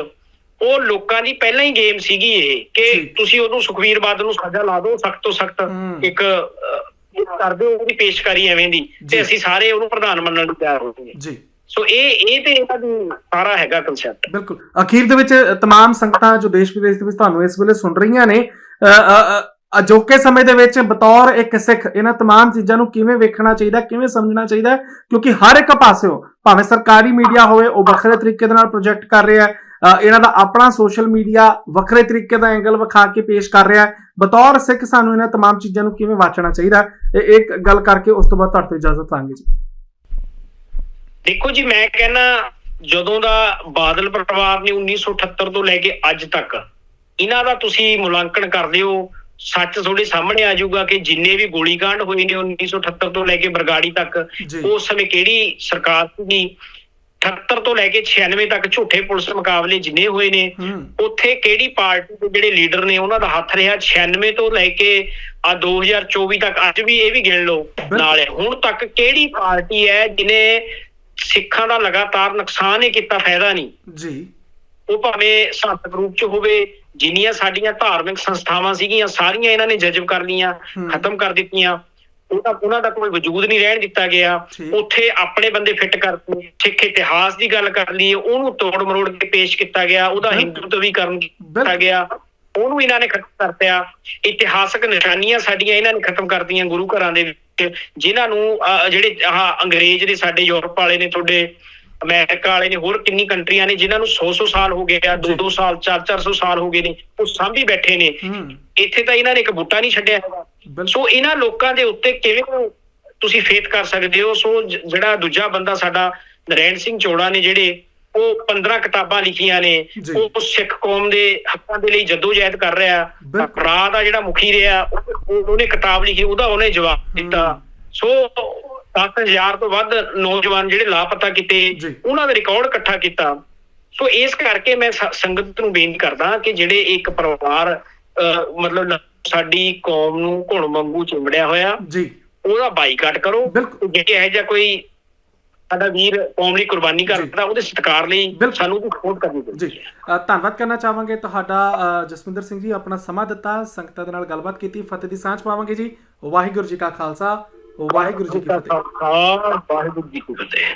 ਉਹ ਲੋਕਾਂ ਦੀ ਪਹਿਲਾਂ ਹੀ ਗੇਮ ਸੀਗੀ ਇਹ ਕਿ ਠੀਕ। ਤੁਸੀਂ ਉਹਨੂੰ ਸੁਖਵੀਰ ਬਾਦਲ ਨੂੰ ਸਜ਼ਾ ਲਾ ਦਿਓ ਸਖਤ ਤੋਂ ਸਖਤ ਹਮ। ਇੱਕ ਅਹ, ਕਰ ਦਿਓ ਉਹਦੀ ਪੇਸ਼ਕਾਰੀ ਐਵੇਂ ਦੀ ਜੀ। ਤੇ ਅਸੀਂ ਸਾਰੇ ਉਹਨੂੰ ਪ੍ਰਧਾਨ ਮੰਨਣ ਨੂੰ ਤਿਆਰ ਹੋ ਗਏ ਜੀ ਸੋ ਇਹ ਇਹ ਤੇ ਇਹਨਾਂ ਦੀ ਸਾਰਾ ਹੈਗਾ ਕਨਸੈਪਟ ਬਿਲਕੁਲ ਅਖੀਰ ਦੇ ਵਿੱਚ तमाम ਸੰਗਤਾਂ ਜੋ ਦੇਸ਼ ਵਿਦੇਸ਼ ਦੇ ਵਿੱਚ ਤੁਹਾਨੂੰ ਇਸ ਵੇਲੇ ਸੁਣ ਰਹੀਆਂ ਨੇ ਅ, ਅ, ਅ, ਅਜੋਕੇ ਸਮੇਂ ਦੇ ਵਿੱਚ ਬਤੌਰ ਇੱਕ ਸਿੱਖ ਇਹਨਾਂ तमाम ਚੀਜ਼ਾਂ ਨੂੰ ਕਿਵੇਂ ਵੇਖਣਾ ਚਾਹੀਦਾ ਕਿਵੇਂ ਸਮਝਣਾ ਚਾਹੀਦਾ ਹੈ? ਕਿਉਂਕਿ ਹਰ ਇੱਕ ਪਾਸਿਓਂ ਭਾਵੇਂ ਸਰਕਾਰੀ ਮੀਡੀਆ ਹੋਵੇ ਉਹ ਵੱਖਰੇ ਤਰੀਕੇ ਦੇ ਨਾਲ ਪ੍ਰੋਜੈਕਟ ਕਰ ਰਿਹਾ ਹੈ ਅ, ਇਹਨਾਂ ਦਾ ਆਪਣਾ ਸੋਸ਼ਲ ਮੀਡੀਆ ਵੱਖਰੇ ਤਰੀਕੇ ਦਾ ਐਂਗਲ ਵਿਖਾ ਕੇ ਪੇਸ਼ ਕਰ ਰਿਹਾ ਹੈ। ਬਤੌਰ ਸਿੱਖ ਸਾਨੂੰ ਇਹਨਾਂ ਤਮਾਮ ਚੀਜ਼ਾਂ ਨੂੰ ਕਿਵੇਂ ਵਾਚਣਾ ਚਾਹੀਦਾ ਇਹ ਇੱਕ ਗੱਲ ਕਰਕੇ ਉਸ ਤੋਂ ਬਾਅਦ ਤੁਹਾਡੇ ਤੋਂ ਇਜਾਜ਼ਤ ਲਾਂਗੇ ਜੀ। ਦੇਖੋ ਜੀ ਮੈਂ ਕਹਿੰਨਾ ਜਦੋਂ ਦਾ ਬਾਦਲ ਪਰਿਵਾਰ ਨੇ 1978 ਤੋਂ ਲੈ ਕੇ ਅੱਜ ਤੱਕ ਇਹਨਾਂ ਦਾ ਤੁਸੀਂ ਮੁਲਾਂਕਣ ਕਰਦੇ ਹੋ ਸੱਚ ਤੁਹਾਡੇ ਸਾਹਮਣੇ ਆ ਜਾਊਗਾ ਕਿ ਜਿੰਨੇ ਵੀ ਗੋਲੀकांड ਹੋਏ ਨੇ 1978 ਤੋਂ ਲੈ ਕੇ ਬਰਗਾੜੀ ਤੱਕ ਉਸ ਸਮੇਂ ਕਿਹੜੀ ਸਰਕਾਰ ਸੀ 78 ਤੋਂ ਲੈ ਕੇ 96 ਤੱਕ ਝੂਠੇ ਪੁਲਿਸ ਮੁਕਾਬਲੇ ਜਿੰਨੇ ਹੋਏ ਨੇ ਉੱਥੇ ਕਿਹੜੀ ਪਾਰਟੀ ਦੇ ਜਿਹੜੇ ਲੀਡਰ ਨੇ ਉਹਨਾਂ ਦਾ ਹੱਥ ਰਿਹਾ 96 ਤੋਂ ਲੈ ਕੇ ਆ 2024 ਤੱਕ। ਅੱਜ ਵੀ ਇਹ ਵੀ ਗਿਣ ਲਓ ਨਾਲ ਹੁਣ ਤੱਕ ਕਿਹੜੀ ਪਾਰਟੀ ਹੈ ਜਿਨੇ ਸਿੱਖਾਂ ਦਾ ਲਗਾਤਾਰ ਨੁਕਸਾਨ ਹੀ ਕੀਤਾ ਫਾਇਦਾ ਨਹੀਂ? ਜੀ। ਉਹ ਭਾਵੇਂ ਸੰਤ ਗਰੁੱਪ ਚ ਹੋਵੇ ਜਿੰਨੀਆਂ ਸਾਡੀਆਂ ਧਾਰਮਿਕ ਸੰਸਥਾਵਾਂ ਸੀਗੀਆਂ ਸਾਰੀਆਂ ਇਹਨਾਂ ਨੇ ਜਜ਼ਬ ਕਰ ਲੀਆਂ। ਖਤਮ ਕਰ ਦਿੱਤੀਆਂ। ਉਹਦਾ ਉਹਨਾਂ ਦਾ ਕੋਈ ਵਜੂਦ ਨਹੀਂ ਰਹਿਣ ਦਿੱਤਾ ਗਿਆ। ਉੱਥੇ ਆਪਣੇ ਬੰਦੇ ਫਿੱਟ ਕਰਤੇ ਸਿੱਖ ਇਤਿਹਾਸ ਦੀ ਗੱਲ ਕਰ ਲਈ ਉਹਨੂੰ ਤੋੜ ਮਰੋੜ ਕੇ ਪੇਸ਼ ਕੀਤਾ ਗਿਆ ਉਹਦਾ ਬਿਲਕੁਲ। ਹਿੰਦੂਤਵੀਕਰਨ ਕੀਤਾ ਬਿਲਕੁਲ। ਗਿਆ ਉਹਨੂੰ ਇਹਨਾਂ ਨੇ ਖਤਮ ਕਰਤਿਆ ਇਤਿਹਾਸਕ ਨਿਸ਼ਾਨੀਆਂ ਸਾਡੀਆਂ ਇਹਨਾਂ ਨੇ ਖਤਮ ਕਰਤੀਆਂ ਗੁਰੂ ਘਰਾਂ ਦੇ ਵਿੱਚ ਜਿਨ੍ਹਾਂ ਨੂੰ ਜਿਹੜੇ ਆਹ ਅੰਗਰੇਜ਼ ਦੇ ਸਾਡੇ ਯੂਰਪ ਵਾਲੇ ਨੇ ਤੁਹਾਡੇ ਅਮਰੀਕਾ ਵਾਲੇ ਨੇ ਹੋਰ ਕਿੰਨੀ ਕੰਟਰੀਆਂ ਨੇ ਜਿਨ੍ਹਾਂ ਨੂੰ 100-100 ਸਾਲ ਹੋ ਗਏ ਆ ਜੀ। 2-2 ਸਾਲ 4-400 ਸਾਲ ਹੋ ਗਏ ਨੇ ਉਹ ਸਾਂਭੀ ਬੈਠੇ ਨੇ ਇੱਥੇ ਤਾਂ ਇਹਨਾਂ ਨੇ ਇੱਕ ਬੂਟਾ ਨਹੀਂ ਛੱਡਿਆ ਹੈਗਾ ਸੋ ਇਹਨਾਂ ਲੋਕਾਂ ਦੇ ਉੱਤੇ ਕਿਵੇਂ ਤੁਸੀਂ ਫੇਥ ਕਰ ਸਕਦੇ ਹੋ ਸੋ ਜਿਹੜਾ ਦੂਜਾ ਬੰਦਾ ਸਾਡਾ ਨਰੈਣ ਸਿੰਘ ਚੋੜਾ ਨੇ ਜਿਹੜੇ ਉਹ 15 ਕਿਤਾਬਾਂ ਲਿਖੀਆਂ ਨੇ। ਉਹ ਸਿੱਖ ਕੌਮ ਦੇ ਹੱਕਾਂ ਦੇ ਲਈ ਜਦੋਜਹਿਦ ਕਰ ਰਿਹਾ। ਰਾਹ ਦਾ ਜਿਹੜਾ ਮੁਖੀ ਰਿਹਾ ਉਹ- ਉਹ- ਉਹਨੇ ਕਿਤਾਬ ਲਿਖੀ ਉਹਦਾ ਉਹਨੇ ਜਵਾਬ ਦਿੱਤਾ। ਸੋ 10000 ਤੋਂ ਵੱਧ ਨੌਜਵਾਨ ਜਿਹੜੇ ਲਾਪਤਾ ਕੀਤੇ। ਉਹਨਾਂ ਦਾ ਰਿਕਾਰਡ ਇਕੱਠਾ ਕੀਤਾ ਸੋ ਇਸ ਕਰਕੇ ਮੈਂ ਸੰਗਤ ਨੂੰ ਬੇਨਤੀ ਕਰਦਾ ਕਿ ਜਿਹੜੇ ਇੱਕ ਪਰਿਵਾਰ ਮਤਲਬ ਸਾਡੀ ਕੌਮ ਨੂੰ ਘੁਣ ਵਾਂਗੂ ਚਿੰਬੜਿਆ ਹੋਇਆ। ਜੀ। ਉਹਦਾ ਬਾਈਕਾਟ ਕਰੋ। ਜੇ ਇਹ ਜਿਹਾ ਕੋਈ ਸਾਡਾ ਵੀਰ ਕੌਮ ਲਈ ਕੁਰਬਾਨੀ ਕਰਦਾ ਉਹਦੇ ਸਤਿਕਾਰ ਲਈ। ਸਾਨੂੰ ਵੀ ਸਪੋਰਟ ਕਰਨੀ ਚਾਹੀਦੀ ਜੀ। ਧੰਨਵਾਦ ਕਰਨਾ ਚਾਹਾਂਗੇ। ਤੁਹਾਡਾ ਜਸਵਿੰਦਰ ਸਿੰਘ ਜੀ ਆਪਣਾ ਸਮਾਂ ਦਿੱਤਾ ਸੰਗਤਾਂ ਦੇ ਨਾਲ ਗੱਲਬਾਤ ਕੀਤੀ ਫਤਿਹ ਦੀ ਸਾਂਝ ਪਾਵਾਂਗੇ ਜੀ। ਵਾਹਿਗੁਰੂ ਜੀ ਕਾ ਖਾਲਸਾ ਵਾਹਿਗੁਰੂ ਜੀ ਕੀ ਫਤਿਹ। ਹਾਂ ਵਾਹਿਗੁਰੂ ਜੀ ਕੀ ਫਤਿਹ।